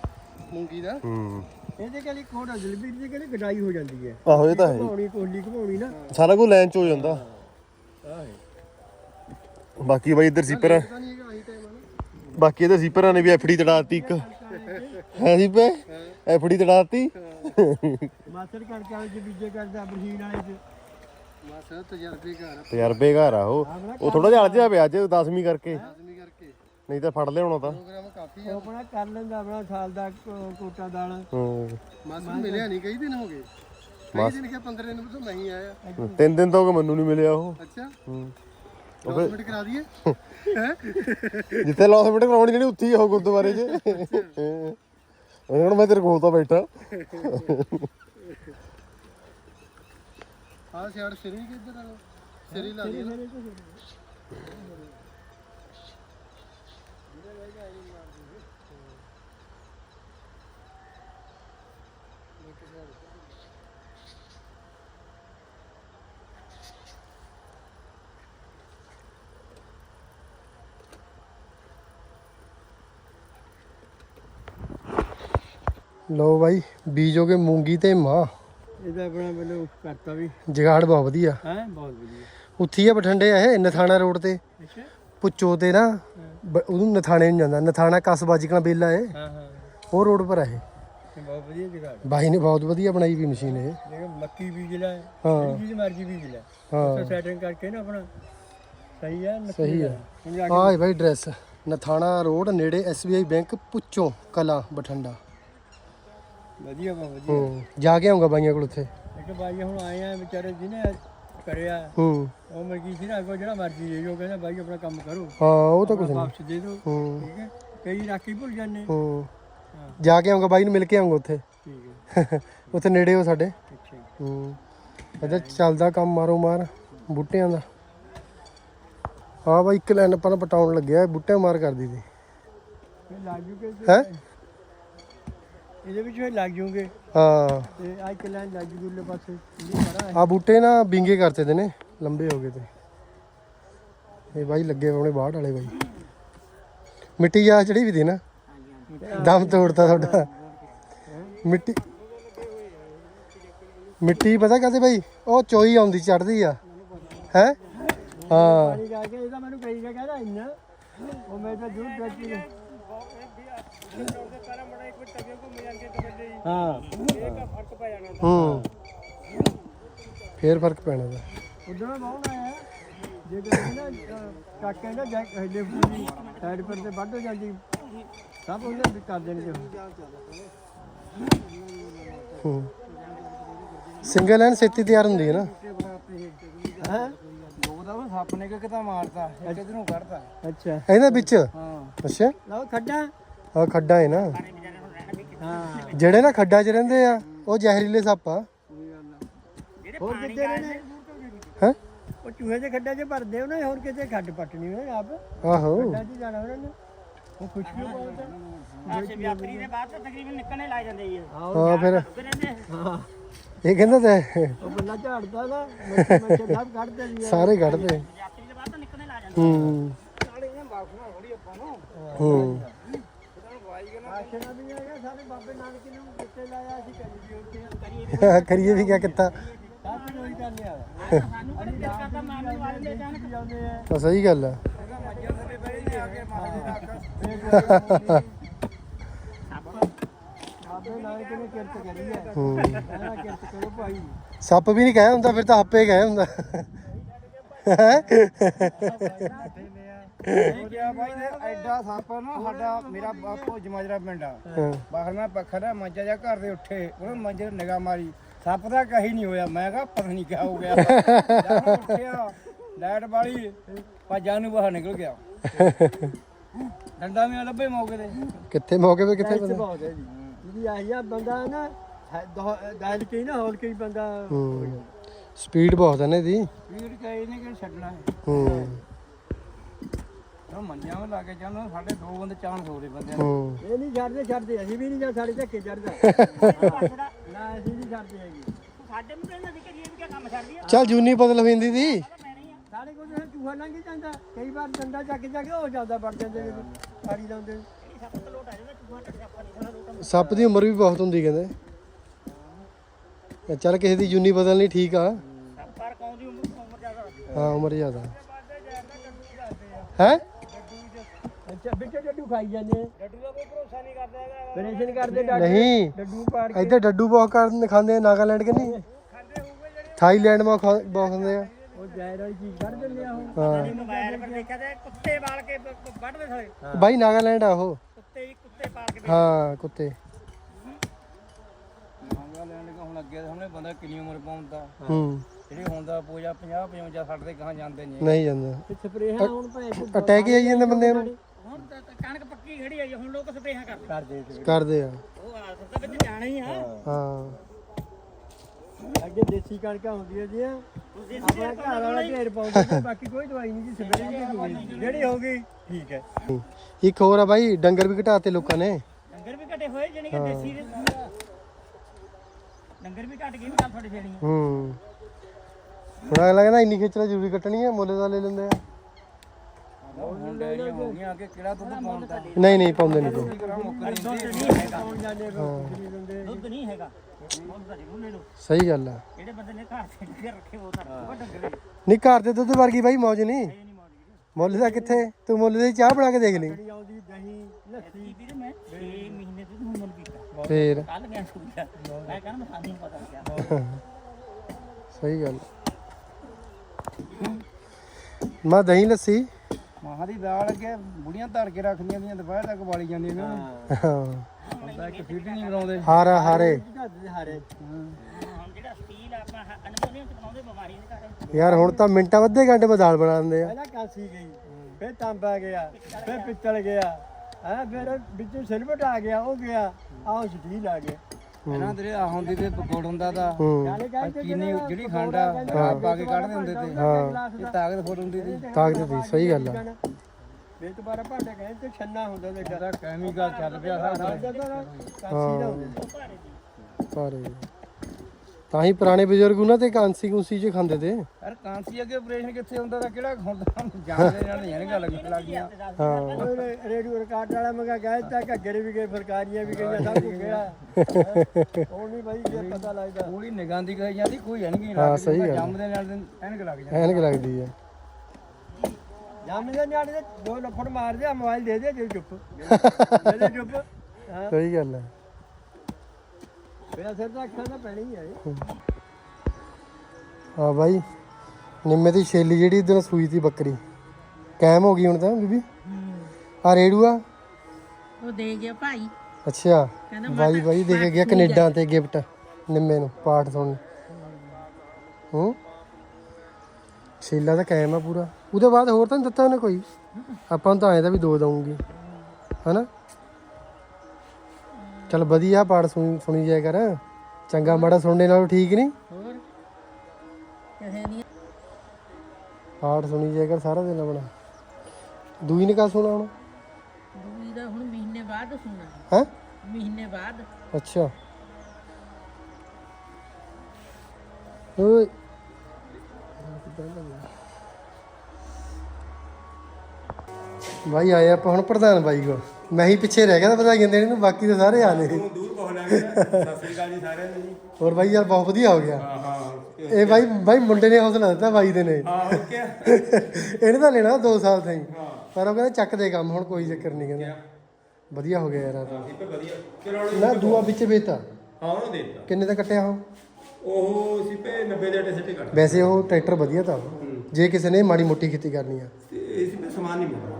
ਮੂੰਗੀ ਦਾ। ਹੂੰ। ਇਹਦੇ ਕਹਿੰਦੇ ਕੋੜਾ ਜਲਬੀ ਦੀ ਕਹਿੰਦੇ ਗਡਾਈ ਹੋ ਜਾਂਦੀ ਹੈ। ਆਹੋ ਇਹ ਤਾਂ ਹੈ। ਘਮਾਉਣੀ ਕੋਲੀ ਘਮਾਉਣੀ ਨਾ। ਸਾਰਾ ਕੁਝ ਲਾਈਨ ਚ ਹੋ ਜਾਂਦਾ। ਆਹ ਬਾਕੀ ਬਾਈ ਇੱਧਰ ਸੀਪਰ ਪਤਾ ਨਹੀਂ ਹੈਗਾ ਬਾਕੀ ਇਹਦੇ ਸੀਪਰਾਂ ਨੇ ਵੀ ਐਫਡੀ ਤੜਾਤੀ ਇੱਕ। ਹੈ ਸੀਪੇ ਐਫਡੀ ਤੜਾਤੀ? ਮਾਸਰ ਕਰਕੇ ਵਾਲੇ ਚ ਬੀਜੇ ਕਰਦਾ ਮਸ਼ੀਨ ਵਾਲੇ ਚ। ਮਾਸਾ ਤਜਰਬੇਕਾਰ ਆ। ਤਜਰਬੇਕਾਰ ਆ ਉਹ। ਉਹ ਥੋੜਾ ਜਿਹਾ ਅਲਝਿਆ ਪਿਆ ਅੱਜ 10ਵੀਂ ਕਰਕੇ। ਨਹੀਂ ਤਾਂ ਫੜ ਲਿਆਉਣਾ ਤਾਂ। ਪ੍ਰੋਗਰਾਮ ਕਾਫੀ ਉਹ ਆ ਆਪਣਾ ਕਰ ਲੈਂਦਾ ਆਪਣਾ ਸਾਲ ਦਾ ਕੋਟਾ ਦਾਲ। ਹੂੰ। ਮਾਸਾ ਨੂੰ ਮਿਲਿਆ ਨਹੀਂ ਕਈ ਦਿਨ ਹੋ ਗਏ। ਕਈ ਦਿਨ ਕਿ 15 ਦਿਨ ਤੋਂ ਨਹੀਂ ਆਇਆ। ਤਿੰਨ ਦਿਨ ਤੋਂ ਮੈਨੂੰ ਨਹੀਂ ਮਿਲਿਆ ਉਹ। ਅੱਛਾ। ਹੂੰ। ਡਾਕੂਮੈਂਟ ਕਰਾ ਦਈਏ। ਜਿੱਥੇ ਲੌਸਮੈਂਟ ਕਰਾਉਣੀ ਜਿਹੜੀ ਉੱਥੇ ਹੀ ਆ ਉਹ ਗੁਰਦੁਆਰੇ 'ਚ। ਉਹਨੇ ਕਹਿਣਾ ਮੈਂ ਤੇਰੇ ਕੋਲ ਤਾਂ ਬੈਠਾ। ਆਹ ਸਿਆੜ ਸਿਰੀ ਕਿ ਆ ਸਿਰੀ ਲਾ ਲਈ ਲੋ ਬਾਈ ਬੀਜ ਹੋ ਗਏ ਮੂੰਗੀ ਤੇ ਮਾਂ ਇਹਦਾ ਆਪਣਾ ਮਤਲਬ ਕਰਤਾ ਵੀ। ਜਗਾੜ ਬਹੁਤ ਵਧੀਆ। ਹੈ ਬਹੁਤ ਵਧੀਆ। ਉੱਥੀ ਆ ਬਠੰਡੇ ਆ ਇਹ ਨਥਾਣਾ ਰੋਡ ਤੇ। ਅੱਛਾ। ਪੁੱਚੋ ਤੇ ਨਾ ਬ- ਉਹਨੂੰ ਨਥਾਣੇ ਨੂੰ ਜਾਂਦਾ। ਨਥਾਣਾ ਕਸਬਾ ਜਿਕਣਾ ਬੇਲਾ ਹੈ ਹਾਂ ਹਾਂ। ਉਹ ਰੋਡ ਪਰ ਆ ਇਹ। ਇਹ ਬਹੁਤ ਵਧੀਆ ਜਗ੍ਹਾ ਹੈ ਬਾਈ ਨੇ ਬਹੁਤ ਵਧੀਆ ਬਣਾਈ ਵੀ ਮਸ਼ੀਨ ਇਹ। ਦੇਖੋ ਮੱਕੀ ਬੀਜ ਲੈ ਹਾਂ। ਜਿਹੜੀ ਮਰਜ਼ੀ ਬੀਜ ਲੈ। ਹਾਂ। ਉੱਥੇ ਸੈਟਿੰਗ ਕਰਕੇ ਨਾ ਆਪਣਾ। ਸਹੀ ਹੈ ਮੱਕੀ ਸਹੀ ਦਾ। ਹੈ। ਹੁਣ ਜਾ ਕੇ ਆਹ ਹੈ ਬਾਈ ਡਰੈਸ ਨਥਾਣਾ ਰੋਡ ਨੇੜੇ SBI ਬੈਂਕ ਪੁੱਚੋ ਕਲਾ ਬਠੰਡਾ। ਵਧੀਆ ਬਹੁਤ ਵਧੀਆ। ਹੂੰ। ਜਾ ਕੇ ਆਉਂਗਾ ਬਾਈਆਂ ਕੋਲ ਉੱਥੇ। ਇੱਕ ਬਾਈ ਹੁਣ ਆਏ ਆ ਵਿਚਾਰੇ ਜਿਹਨੇ ਕਰਿਆ ਹੂੰ। ਉਹ ਮਰਗੀ ਸੀ ਨਾ ਅੱਗੋਂ ਜਿਹੜਾ ਮਰਜ਼ੀ ਦੇ ਜੋ ਕਹਿੰਦਾ ਬਾਈ ਆਪਣਾ ਕੰਮ ਕਰੋ। ਹਾਂ ਉਹ ਤਾਂ ਕੁਝ ਨਹੀਂ ਵਾਪਸ ਦੇ ਦਿਓ। ਹੂੰ। ਠੀਕ ਹੈ? ਕਈ ਰਾਖੀ ਭੁੱਲ ਜਾਂਦੇ। ਹੂੰ। ਜਾ ਕੇ ਆਉਂਗਾ ਬਾਈ ਨੂੰ ਮਿਲ ਕੇ ਆਉਂਗਾ ਉੱਥੇ। ਠੀਕ ਹੈ। ਉੱਥੇ ਨੇੜੇ ਹੋ ਸਾਡੇ। ਅੱਛਾ। ਹੂੰ। ਇੱਧਰ ਚੱਲਦਾ ਕੰਮ ਮਾਰੋ ਮਾਰ ਬੂਟਿਆਂ ਦਾ। ਹਾਂ ਬਾਈ ਇੱਕ ਲਾਈਨ ਆਪਾਂ ਨੂੰ ਪਟਾਉਣ ਲੱਗਿਆ ਬੂਟੇ ਮਾਰ ਕਰਦੀ ਸੀ। ਹੈਂ? ਇਹਦੇ ਵਿੱਚ ਫਿਰ ਲੱਗ ਜੂਗੇ ਹਾਂ। ਤੇ ਅੱਜ ਕੱਲ੍ਹ ਲੱਗ ਜੂ ਗੁੱਲੇ ਪਾਸੇ। ਇਹ ਖੜਾ ਹੈ ਆ ਬੂਟੇ ਨਾ ਬਿੰਗੇ ਕਰਤੇ ਦੇ ਨੇ ਲੰਬੇ ਹੋ ਗਏ ਤੇ। ਇਹ ਬਾਈ ਲੱਗੇ ਹੋਣੇ ਬਾਹਰ ਵਾਲੇ ਬਾਈ। ਮਿੱਟੀ ਆ ਚੜੀ ਵੀ ਦੀ ਨਾ। ਦਮ ਤੋੜਤਾ ਤੁਹਾਡਾ। ਮਿੱਟੀ ਮਿੱਟੀ ਪਤਾ ਕਾਤੇ ਬਾਈ? ਉਹ ਚੋਈ ਆਉਂਦੀ ਚੜਦੀ ਆ। ਹੈ? ਹਾਂ। ਪਾਣੀ ਗਾ ਕੇ ਇਹਦਾ ਮੈਨੂੰ ਕਈ ਕਹਿੰਦਾ ਇੰਨਾ। ਉਹ ਮੈਂ ਤਾਂ ਜ਼ਰੂਰ ਗੱਜੀ ਹਾਂ। ਹੂੰ। ਫੇਰ ਫ਼ਰਕ ਪੈਣਾ ਦਾ ਉਦੋਂ ਮੈਂ ਬਹੁਤ ਆਇਆ। ਜੇ ਕੋਈ ਨਾ ਅਹ, ਕਾਕੇ ਨਾ ਜੈਕ ਹਲੇ ਪੂਰੀ ਸਾਈਡ ਪਰ ਤੇ ਵੱਢ ਹੋ ਜਾਂਦੀ। ਸਭ ਉਹਨੇ ਵੀ ਕਰ ਦੇਣਗੇ ਹੂੰ। ਸਿੰਗਲ ਐਨ ਛੇਤੀ ਤਿਆਰ ਹੁੰਦੀ ਹੈ ਨਾ। ਹਾਂ? ਦੋ ਦਾ ਉਹ ਸੱਪ ਨੇ ਕਿਤਾ ਮਾਰਤਾ ਇੱਕ ਇਧਰੋਂ ਕੱਢਤਾ। ਅੱਛਾ। ਇਹਦੇ ਵਿੱਚ? ਹਾਂ। ਅੱਛਾ। ਲਓ ਖੱਡਾ। ਆ ਖੱਡਾ ਹੈ ਨਾ। ਹਾਂ। ਜਿਹੜੇ ਨਾ ਖੱਡਾ 'ਚ ਰਹਿੰਦੇ ਆ ਉਹ ਜ਼ਹਿਰੀਲੇ ਸੱਪ ਆ। ਹੋਰ ਕਿੱਥੇ ਰਹਿਣੇ ਹੈ? ਉਹ ਚੂਹੇ ਦੇ ਖੱਡਾਂ 'ਚ ਭਰਦੇ ਉਹਨੇ ਹੋਰ ਕਿਤੇ ਖੱਡ ਪੱਟਣੀ ਉਹਨੇ ਆਪ। ਆਹੋ। ਖੱਡਾਂ 'ਚ ਜਾਣਾ ਉਹਨਾਂ ਨੇ। ਉਹ ਖੁਸ਼ਕੀ ਬਹੁਤ ਹੈ ਵਿਆਪਰੀ ਦੇ ਬਾਅਦ ਤਾਂ ਤਕਰੀਬਨ ਨਿਕਲਣੇ ਲੱਗ ਜਾਂਦੇ ਜੀ। ਹਾਂ ਫਿਰ। ਹਾਂ। ਇਹ ਕਹਿੰਦਾ ਤੇ ਉਹ ਬੰਦਾ ਝਾੜਦਾ ਨਾ ਮੱਛਰ ਮੱਛਰ ਸਭ ਕੱਢ ਦਿੰਦੀ ਆ। ਸਾਰੇ ਕੱਢਦੇ ਵਿਆਪਰੀ ਦੇ। ਬਾਅਦ ਤਾਂ ਨਿਕਲਣੇ ਲੱਗ ਜਾਂਦੇ ਹੂੰ। ਹੂੰ ਆਸ਼ਨਾ ਵੀ ਹੈਗਾ ਸਾਰੇ ਬਾਬੇ ਨਾਨਕ ਨੇ ਕਿੱਥੇ ਲਾਇਆ ਸੀ ਕਰੀ ਵੀ ਉੱਥੇ ਕਰੀਏ ਵੀ ਕਿਆ ਕੀਤਾ। ਤਾਂ ਸਹੀ ਗੱਲ ਆ। ਬਾਬੇ ਨਾਨਕ ਨੇ ਕਿਰਤ ਕਰੀ ਹੈ ਹੂੰ ਕਹਿੰਦਾ ਕਿਰਤ ਕਰੋ ਭਾਈ ਸੱਪ ਵੀ ਨਹੀਂ ਕਹਿ ਹੁੰਦਾ ਫਿਰ ਤਾਂ ਆਪੇ ਕਹਿ ਹੁੰਦਾ? ਇਹ ਕਿਹਾ ਬਾਈ ਨੇ ਐਡਾ ਸੱਪ ਨਾ ਸਾਡਾ ਮੇਰਾ ਬਾਪੂ ਜਮਾਜਰਾ ਪਿੰਡ ਆ ਹਾਂ? ਬਾਹਰ ਮੈਂ ਪੱਖਾ ਦਾ ਮੰਜਾ ਜਾ ਘਰ ਦੇ ਉੱਠੇ ਉਹਨੇ ਮੰਜੇ ਤੇ ਨਿਗਾਹ ਮਾਰੀ ਸੱਪ ਦਾ ਕਹੀ ਨਹੀਂ ਹੋਇਆ ਮੈਂ ਕਿਹਾ ਪਤਾ ਨਹੀਂ ਕਿਆ ਹੋ। ਗਿਆ ਜਦੋਂ ਉੱਠਿਆ ਲਾਈਟ ਵਾਲੀ ਭੱਜਾਂ ਨੂੰ ਬਾਹਰ ਨਿਕਲ ਗਿਆ ਡੰਡਾ ਨਾ ਲੱਭੇ ਮੌਕੇ ਤੇ ਕਿੱਥੇ ਮੌਕੇ 'ਤੇ? ਕਿੱਥੇ ਇੱਥੇ ਬੰਦਾ ਨਾ ਦਾਲ ਨਾ ਬੰਦਾ ਹੂੰ। ਸਪੀਡ ਬਹੁਤ ਹੈ ਨਾ ਇਹਦੀ। ਵੀਰ ਕਹੇ ਨੇ ਕਿ ਛੱਡਣਾ। ਹੈ। ਹੂੰ ਉਹ ਮੰਜਿਆਂ ਵਿੱਚ ਲਾ ਕੇ ਜਾਣਾ ਸਾਡੇ ਦੋ ਬੰਦੇ ਚਾਂਸ ਹੋ ਰਹੇ ਬੰਦਿਆਂ ਦੇ। ਹੂੰ। ਇਹ ਨਹੀਂ ਛੱਡਦੇ ਛੱਡਦੇ ਅਸੀਂ ਵੀ ਨਹੀਂ ਜਾਂ ਸਾਡੇ ਧੱਕੇ ਚੜਦਾ ਥੋੜਾ ਨਾ ਅਸੀਂ ਨਹੀਂ ਛੱਡਦੇ ਹੈਗੇ। ਸਾਡੇ ਨੂੰ ਕਹਿੰਦਾ ਸੀ ਕਿ ਇਹ ਵੀ ਕਿਆ ਕੰਮ ਛੱਡਦੀ ਆ ਚੱਲ ਜੂਨੀ ਬਦਲ ਜਾਂਦੀ ਦੀ। ਸਾਡੇ ਕੋਲ ਤਾਂ ਚੂਹਾ ਲੰਘ ਹੀ ਜਾਂਦਾ। ਕਈ ਵਾਰ ਡੰਡਾ ਚੱਕ ਚੱਕ ਹੋ ਜਾਂਦਾ ਵੜ ਜਾਂਦੇ ਨੇ ਸਾੜੀ ਲਾਉਂਦੇ ਨੇ। ਸੱਪ ਲੋਟ ਆ ਜਾਂਦਾ ਚੂਹਾ ਟੱਕ ਸੱਪ ਸੱਪ ਦੀ ਉਮਰ ਵੀ ਬਹੁਤ ਹੁੰਦੀ ਕਹਿੰਦੇ। ਚੱਲ ਕਿਸੇ ਦੀ ਜੂਨੀ ਬਦਲਣੀ ਠੀਕ ਆ। ਸੱਪ ਪਰ ਕੌਣ ਦੀ ਉਮਰ ਉਮਰ ਜ਼ਿਆਦਾ ਹਾਂ ਉਮਰ ਜ਼ਿਆਦਾ। ਹੈ? ਅੱਛਾ ਵਿੱਚੋਂ ਡੱਡੂ ਖਾਈ ਜਾਂਦੇ ਡੱਡੂ ਦਾ ਕੋਈ ਭਰੋਸਾ ਨਹੀਂ ਕਰਦਾ ਹੈਗਾ ਕਰਦੇ ਡਾਕਟਰ ਨਹੀਂ ਡੱਡੂ ਪਾੜ ਕੇ ਇੱਥੇ ਡੱਡੂ ਬਹੁਤ ਖਾਂਦੇ ਆ ਨਾਗਾਲੈਂਡ ਕਿ ਨਹੀਂ? ਥਾਈਲੈਂਡ ਮਾ ਬਹੁਤ ਖਾਂਦੇ ਆ। ਉਹ ਜ਼ਹਿਰ ਵਾਲੀ ਚੀਜ਼ ਕੱਢ ਦਿੰਦੇ ਆ ਉਹ। ਹਾਂ ਮੋਬਾਈਲ ਪਰ ਦੇਖਿਆ ਤੇ ਕੁੱਤੇ ਕੇ ਵੱਢਦੇ ਬਾਈ ਨਾਗਾਲੈਂਡ ਆ ਉਹ। ਕੁੱਤੇ ਹੀ ਕੁੱਤੇ ਹਾਂ ਕੁੱਤੇ। ਮੰਗਾ ਲੈਣ ਲੱਗਾ ਹੁਣ ਅੱਗੇ ਸਾਹਮਣੇ ਬੰਦਾ ਕਿੰਨੀ ਉਮਰ ਪਾਉਂਦਾ। ਹੂੰ। ਜਿਹੜੇ ਹੁੰਦਾ ਪੂਜਾ 50 55 60 ਦੇ ਗਾਂ ਜਾਂਦੇ ਨੇ। ਨਹੀਂ ਜਾਂਦਾ। ਤੇ ਸਪਰੇਹਾਂ ਹੁਣ ਭਾਵੇਂ ਕੋਈ ਅਟੈਕ ਹੀ ਆਈ ਜਾਂਦੇ ਬੰਦੇ ਨੂੰ। ਹੁਣ ਤਾਂ ਤਾਂ ਕਣਕ ਪੱਕੀ ਖੜੀ ਆ ਜੀ, ਹੁਣ ਲੋਕ ਸਪਰੇਹਾਂ ਕਰਦੇ ਕਰਦੇ ਸੀ। ਕਰਦੇ ਆ। ਉਹ ਆਸਰ ਤਾਂ ਵਿੱਚ ਜਾਣਾ ਹੀ ਆ। ਹਾਂ। ਅੱਗੇ ਦੇਸੀ ਕਣਕਾਂ ਹੁੰਦੀਆਂ ਜੀਆਂ। ਆਪਣਾ ਘਰ ਵਾਲਾ ਢੇਰ ਪਾਉਂਦੇ ਸੀ ਬਾਕੀ ਕੋਈ ਦਵਾਈ ਨਹੀਂ ਜੀ ਸਪਰੇਅ ਨਹੀਂ ਕੋਈ ਨਹੀਂ। ਜਿਹੜੀ ਹੋ ਗਈ ਠੀਕ ਹੈ। ਇੱਕ ਹੋਰ ਆ ਬਾਈ ਡੰਗਰ ਵੀ ਘਟਾਤੇ ਲੋਕਾਂ ਨੇ। ਡੰਗਰ ਵੀ ਘਟੇ ਹੋਏ ਜਾਨੀ ਕਿ ਦੇਸੀ ਦੇ ਡੰਗਰ ਵੀ ਘਟ ਗਏ ਵੀ ਗੱਲ ਤੁਹਾਡੀ ਆ ਹੂੰ। ਹੁਣ ਅਗਲਾ ਕਹਿੰਦਾ ਇੰਨੀ ਖੇਚਲਾ ਜ਼ਰੂਰੀ ਕੱਟਣੀ ਹੈ ਮੁੱਲ ਦਾ ਲੈ ਲੈਂਦੇ ਆ। ਹੁਣ ਡੈਰੀਆਂ ਹੋ ਗਈਆਂ ਅੱਗੇ ਕਿਹੜਾ ਦੁੱਧ ਪਾਉਂਦਾ ਨਹੀਂ ਨਹੀਂ ਪਾਉਂਦੇ ਨਹੀਂ ਕੋਈ ਨਹੀਂ ਹੈਗਾ ਕੌਣ ਜਾਣੇ ਕੁਝ ਦਿੰਦੇ। ਨਹੀਂ ਹੈਗਾ। ਦੁੱਧ ਤਾਂ ਜ਼ਰੂਰ ਲੈ ਲਓ ਸਹੀ ਗੱਲ ਆ। ਜਿਹੜੇ ਬੰਦੇ ਨੇ ਘਰ ਤੇ ਡੰਗਰ ਰੱਖੇ ਉਹ ਤਾਂ ਉਹ ਡੰਗਰ ਹੀ ਨਹੀਂ ਘਰ ਦੇ ਦੁੱਧ ਵਰਗੀ ਬਾਈ ਮੌਜ ਨਹੀਂ। ਮੁੱਲ ਦਾ ਕਿੱਥੇ? ਤੂੰ ਮੁੱਲ ਦੀ ਚਾਹ ਬਣਾ ਕੇ ਦੇਖ ਲਈ। ਜਿਹੜੀ ਆਉਂਦੀ ਦਹੀਂ ਲੱਸੀ। ਵੀਰ ਮੈਂ 6 ਮਹੀਨੇ ਤੋਂ ਹੁਣ ਮੁੱਲ ਪੀਤਾ ਫੇਰ? ਕੱਲ ਗਿਆ ਸੁਣਿਆ ਮੈਂ ਕਹਿੰਦਾ ਮੈਂ ਸਾਨੂੰ ਪਤਾ ਲੱਗਿਆ। ਸਹੀ ਗੱਲ। ਮੈਂ ਦਹੀਂ ਲੱਸੀ? ਮਾਹਾਂ ਦੀ ਦਾਲ ਅੱਗੇ ਬੁੜੀਆਂ ਧਰ ਕੇ ਰੱਖਦੀਆਂ ਦੀਆਂ ਦੁਪਹਿਰ ਤੱਕ ਵਾਲੀ ਜਾਂਦੀਆਂ ਨੇ। ਹਾਂ। ਇੱਕ ਫੀਡ ਨਹੀਂ ਬਣਾਉਂਦੇ ਹਾਰਾ ਹਾਰੇ। ਘਰ ਦੇ ਹਾਰੇ ਹੁਣ ਜਿਹੜਾ ਸਟੀਲ ਆਪਾਂ ਅਨਬੋਲੀਆਂ ਚ ਬਣਾਉਂਦੇ ਬਿਮਾਰੀ ਦੇ ਘਰ ਯਾਰ ਹੁਣ ਤਾਂ ਮਿੰਟਾਂ ਵੱਧੇ ਘੰਟੇ ਬਾਅਦ ਦਾਲ ਬਣਾ ਦਿੰਦੇ ਆ। ਪਹਿਲਾਂ ਕਾਂਸੀ ਗਈ ਫਿਰ ਤਾਂਬਾ ਗਿਆ ਫਿਰ ਪਿੱਤਲ ਗਿਆ ਹੈ ਫਿਰ ਵਿੱਚੋਂ ਸਿਲਵਰ ਆ ਗਿਆ ਉਹ ਗਿਆ ਆਹ ਸਟੀਲ ਆ ਗਿਆ। ਇਹਨਾਂ ਦੇ ਆ ਹੁੰਦੀ ਤੇ ਗੁੜ ਹੁੰਦਾ ਦਾ ਹੂੰ। ਚੀਨੀ ਜਿਹੜੀ ਖੰਡ ਆ ਪਾ ਕੇ ਕੱਢਦੇ ਹੁੰਦੇ ਤੇ। ਹਾਂ। ਇਹ ਤਾਕਤ ਫੁੱਟ ਹੁੰਦੀ ਸੀ ਤਾਕਤ ਦੀ ਸਹੀ ਗੱਲ ਆ। ਵੇ ਦੁਬਾਰਾ ਭਾਂਡੇ ਕਹਿੰਦੇ ਤੇ ਛੰਨਾ ਹੁੰਦਾ ਤੇ ਇਹਦਾ ਕੈਮੀਕਲ ਚੱਲ ਪਿਆ ਸਾਰਾ ਕਾਂਸੀ ਦਾ ਹੁੰਦੇ ਸੀ ਪਰ ਤਾਂ ਹੀ ਪੁਰਾਣੇ ਬਜ਼ੁਰਗ ਉਹਨਾਂ ਤੇ ਕਾਂਸੀ ਕੁੰਸੀ ਚ ਖਾਂਦੇ ਤੇ। ਯਾਰ ਕਾਂਸੀ ਅੱਗੇ ਆਪਰੇਸ਼ਨ ਕਿੱਥੇ ਹੁੰਦਾ ਤਾਂ ਕਿਹੜਾ ਹੁੰਦਾ? ਜਾਣਦੇ ਨਾਲ ਨਹੀਂ ਗੱਲ ਲੱਗ ਲੱਗੀਆਂ ਹਾਂ। ਉਹ ਰੇਡੀਓ ਰਿਕਾਰਡ ਵਾਲਾ ਮਗਾ ਗਏ ਤਾਂ ਘੱਗਰੇ ਵੀ ਗਏ ਫਰਕਾਰੀਆਂ ਵੀ ਗਈਆਂ ਸਭ ਕੁਝ ਗਿਆ। ਉਹ ਨਹੀਂ ਭਾਈ ਜੇ ਪਤਾ ਲੱਗਦਾ। ਪੂਰੀ ਨਿਗਾਹ ਦੀ ਕਹੀ ਜਾਂਦੀ ਕੋਈ ਐਨਕ ਨਹੀਂ ਹਾਂ, ਸਹੀ ਗੱਲ। ਜੰਮਦੇ ਨਾਲ ਐਨਕ ਲੱਗ ਜਾਂਦੀ। ਐਨਕ ਲੱਗਦੀ ਆ। ਜਾਮੇ ਦੇ ਨਿਆਣੇ ਦੇ ਦੋ ਲੱਫੜ ਮਾਰ ਦੇ ਮੋਬਾਈਲ ਦੇ ਦੇ ਜੇ ਚੁੱਪ। ਦੇ ਦੇ ਚੁੱਪ ਹਾਂ। ਸਹੀ ਗੱਲ ਆ ਮੇਰਾ ਸਿਰ ਤਾਂ ਅੱਖਾਂ ਦਾ ਪੈਣੀ ਹੈ ਹਾਂ ਬਾਈ ਨਿੰਮੇ ਦੀ ਛੇਲੀ ਜਿਹੜੀ ਦਿਨ ਸੂਈ ਤੀ ਬੱਕਰੀ। ਕਾਇਮ ਹੋ ਗਈ ਹੁਣ ਤਾਂ ਬੀਬੀ? ਆ? ਰੇੜੂਆ ਉਹ ਦੇ ਗਿਆ ਭਾਈ। ਅੱਛਾ ਬਾਈ ਬਾਈ ਦੇ ਕੇ ਗਿਆ ਕੈਨੇਡਾ ਤੇ ਗਿਫਟ ਨਿੰਮੇ ਨੂੰ ਪਾਠ ਸੁਣ ਹੂੰ? ਛੇਲਾ ਤਾਂ ਕਾਇਮ ਆ ਪੂਰਾ। ਉਹਦੇ ਬਾਅਦ ਹੋਰ ਤਾਂ ਨਹੀਂ ਦਿੱਤਾ ਉਹਨੇ ਕੋਈ। ਆਪਾਂ ਨੂੰ ਤਾਂ ਤਾਂ ਵੀ ਦੋ ਦਊਂਗੀ। ਹਨਾ? ਚਲ ਵਧੀਆ ਪਾਠ ਸੁਣੀ ਸੁਣੀ ਜਾਇਆ ਕਰ। ਚੰਗਾ ਮਾੜਾ ਸੁਣਨੇ ਨਾਲੋਂ ਠੀਕ ਨਹੀਂ ਹੋਰ ਕਿਸੇ ਨਹੀਂ ਪਾਠ ਸੁਣੀ ਜਾਇਆ ਕਰ ਸਾਰਾ ਦਿਨ ਆਪਣਾ। ਦੂਈ ਨੇ ਕਾ ਸੁਣਾ ਹੁਣ? ਦੂਈ ਦਾ ਹੁਣ ਮਹੀਨੇ ਬਾਅਦ ਸੁਣਾ। ਹੈ? ਮਹੀਨੇ ਬਾਅਦ। ਅੱਛਾ। ਓਏ। ਭਾਈ ਆਏ ਆਪਾਂ ਹੁਣ ਪ੍ਰਧਾਨ ਬਾਈ ਕੋ ਮੈਂ ਹੀ ਪਿੱਛੇ ਰਹਿ ਗਿਆ ਤਾਂ ਵਧਾਈਆਂ ਦੇਣ ਨੂੰ ਬਾਕੀ ਤਾਂ ਸਾਰੇ ਆ ਨੇ ਦੂਰ ਪਹੁੰਚ ਲਾਂਗੇ ਸਤਿ ਸ੍ਰੀ ਅਕਾਲ ਜੀ ਸਾਰਿਆਂ ਨੂੰ ਜੀ। ਹੋਰ ਬਾਈ ਯਾਰ ਬਹੁਤ ਵਧੀਆ ਹੋ ਗਿਆ। ਹਾਂ ਹਾਂ ਇਹ ਬਾਈ ਬਾਈ ਮੁੰਡੇ ਨੇ ਹੌਸਲਾ ਦਿੱਤਾ ਬਾਈ ਦੇ ਨੇ। ਹਾਂ ਗਿਆ ਇਹਨੇ ਤਾਂ ਲੈਣਾ 2 ਸਾਲ ਤਾਈਂ। ਪਰ ਉਹ ਕਹਿੰਦਾ ਚੱਕ ਦੇ ਕੰਮ ਹੁਣ ਕੋਈ ਚੱਕਰ ਨਹੀਂ ਕਹਿੰਦਾ। ਵਧੀਆ ਹੋ ਗਿਆ ਯਾਰ ਆਹ ਤਾਂ। ਸਿੱਪੇ ਵਧੀਆ। ਚਲੋ ਨਾ ਦੂਆ ਵਿੱਚ ਵੇਤਾ ਹਾਂ ਉਹਨੂੰ ਦੇ ਦਿੱਤਾ। ਕਿੰਨੇ ਦਾ ਕੱਟਿਆ ਉਹ? ਉਹ ਸਿੱਪੇ 90 ਦੇ ਅੱਡੇ ਸਿੱਟੇ ਕੱਟ ਵੈਸੇ ਉਹ ਟਰੈਕਟਰ ਵਧੀਆ ਤਾਂ। ਜੇ ਕਿਸੇ ਨੇ ਮਾੜੀ ਮੋਟੀ ਖੇਤੀ ਕਰਨੀ ਆ। ਤੇ ਇਹ ਸਿੱਪੇ ਸਮਾਨ ਨਹੀਂ ਮਿਲਦਾ।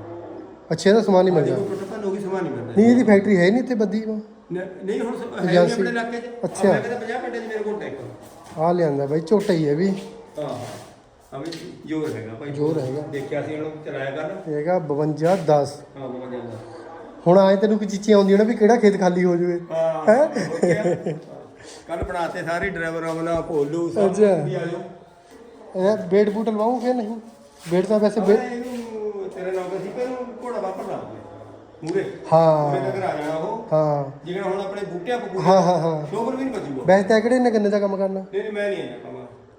ਅੱਛੇ ਦਾ ਸਮਾਨ ਨਹੀਂ ਮਿਲਦਾ। ਸਮਾਨ ਨਹੀਂ ਮਿਲਦਾ। ਨਹੀਂ ਇਹਦੀ ਫੈਕਟਰੀ ਹੈ ਨਹੀਂ ਇੱਥੇ ਬੱਦੀ ਨ- ਨਹੀਂ ਹੁਣ ਸ- ਹੈ ਨਹੀਂ ਏਜੰਸੀ। ਆਪਣੇ ਇਲਾਕੇ 'ਚ। ਅੱਛਾ। ਮੈਂ ਕਹਿੰਦਾ 50 ਪਿੰਡਾਂ 'ਚ ਮੇਰੇ ਕੋਲ ਟਰੈਕਟਰ ਆ। ਲਿਆਂਦਾ ਬਾਈ ਝੋਟਾ ਹੀ ਹੈ ਵੀ। ਹਾਂ ਹਾਂ ਵੀ ਜੋਰ ਹੈਗਾ ਭਾਈ। ਜ਼ੋਰ ਹੈਗਾ। ਦੇਖਿਆ ਸੀ ਉਹਨੂੰ ਚਲਾਇਆ ਕਰ। ਇਹ ਹੈਗਾ 52 10 ਹਾਂ ਬਾਬਾ ਜਾਂਦਾ ਹੁਣ ਆਏ ਤੈਨੂੰ ਕੋਈ ਚੀਚੀ ਆਉਂਦੀ ਹੋਣਾ ਵੀ ਕਿਹੜਾ ਖੇਤ ਖਾਲੀ ਹੋ ਜਾਵੇ। ਹਾਂ ਕੱਲ ਬਣਾਤੇ ਸਾਰੇ ਡਰਾਈਵਰ ਆਵਣਾ ਭੋਲੂ ਸਭ ਅੱਛਾ। ਵੀ ਆ ਜਾਓ ਇਹ ਬੇਡ ਬੂਟ ਲਵਾਉਂ ਫਿਰ ਨਹੀਂ? ਬੇਡ ਤਾਂ ਵੈਸੇ ਬੇ- ਮੈਂ ਇਹਨੂੰ ਤੇਰੇ ਨਾਲ ਸੀ ਪਰ ਇਹਨੂੰ ਘੋੜਾ ਵਾਪਰ ਲਾ ਦੂੰਗੇ ਮੂਰੇ ਹਾਂ। ਮੂਰੇ ਤੱਕ ਆ ਜਾਣਾ ਉਹ। ਹਾਂ। ਜਿਵੇਂ ਹੁਣ ਆਪਣੇ ਬੂਟਿਆਂ ਪਪੂ ਹਾਂ, ਹਾਂ, ਹਾਂ। ਸ਼ੋਭਰ ਵੀ ਨਹੀਂ ਬਚੂਗਾ। ਵੈਸੇ ਤਾਂ ਕਿਹੜੇ ਨੇ ਗੰਨੇ ਦਾ ਕੰਮ ਕਰਨਾ? ਨਹੀਂ ਨਹੀਂ ਮੈਂ ਨਹੀਂ ਆਇਆ ਕੰਮ।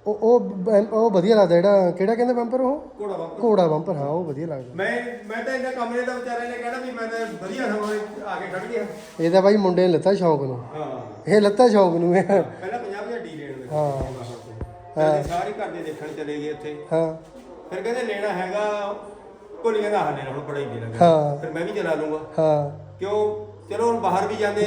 ਉਹ ਉਹ ਬ- ਉਹ ਵਧੀਆ ਲੱਗਦਾ ਜਿਹੜਾ ਕਿਹੜਾ ਕਹਿੰਦੇ ਬੰਪਰ ਉਹ? ਘੋੜਾ ਵਾਪਰ ਘੋੜਾ ਬੰਪਰ ਹਾਂ ਉਹ ਵਧੀਆ ਲੱਗਦਾ। ਮੈਂ ਮੈਂ ਤਾਂ ਇਹਨਾਂ ਕਮਰੇ ਦਾ ਵਿਚਾਰੇ ਨੇ ਕਹਿਣਾ ਵੀ ਮੈਂ ਤਾਂ ਵਧੀਆ ਸਮਾਂ ਆ ਕੇ ਖੜ ਗਿਆ। ਇਹ ਤਾਂ ਬਾਈ ਮੁੰਡੇ ਨੇ ਲੱਤਾ ਸ਼ੌਂਕ ਨੂੰ। ਹਾਂ। ਇਹ ਲੱਤਾ ਸ਼ੌਂਕ ਨੂੰ। ਇਹ ਪਹਿਲਾਂ 50000 ਡੀ ਲੈਣ ਦੇ। ਹਾਂ। ਹਾਂ ਸਾਰੇ ਘਰ ਦੇ ਦੇਖਣ ਚਲੇ ਗਏ ਉੱਥੇ। ਹਾਂ। ਫਿਰ ਕਹਿੰਦੇ ਲੈਣਾ ਹੈਗਾ ਕੋਲੀਆਂ ਦਾ ਹਾਲੇ ਹੁਣ ਪੜਾਈ ਦੇ ਲੱਗਾ। ਹਾਂ। ਫਿਰ ਮੈਂ ਵੀ ਚਲਾ ਲੂੰਗਾ। ਹਾਂ। ਕਿਉਂ? ਚਲੋ ਹੁਣ ਬਾਹਰ ਵੀ ਜਾਂਦੇ।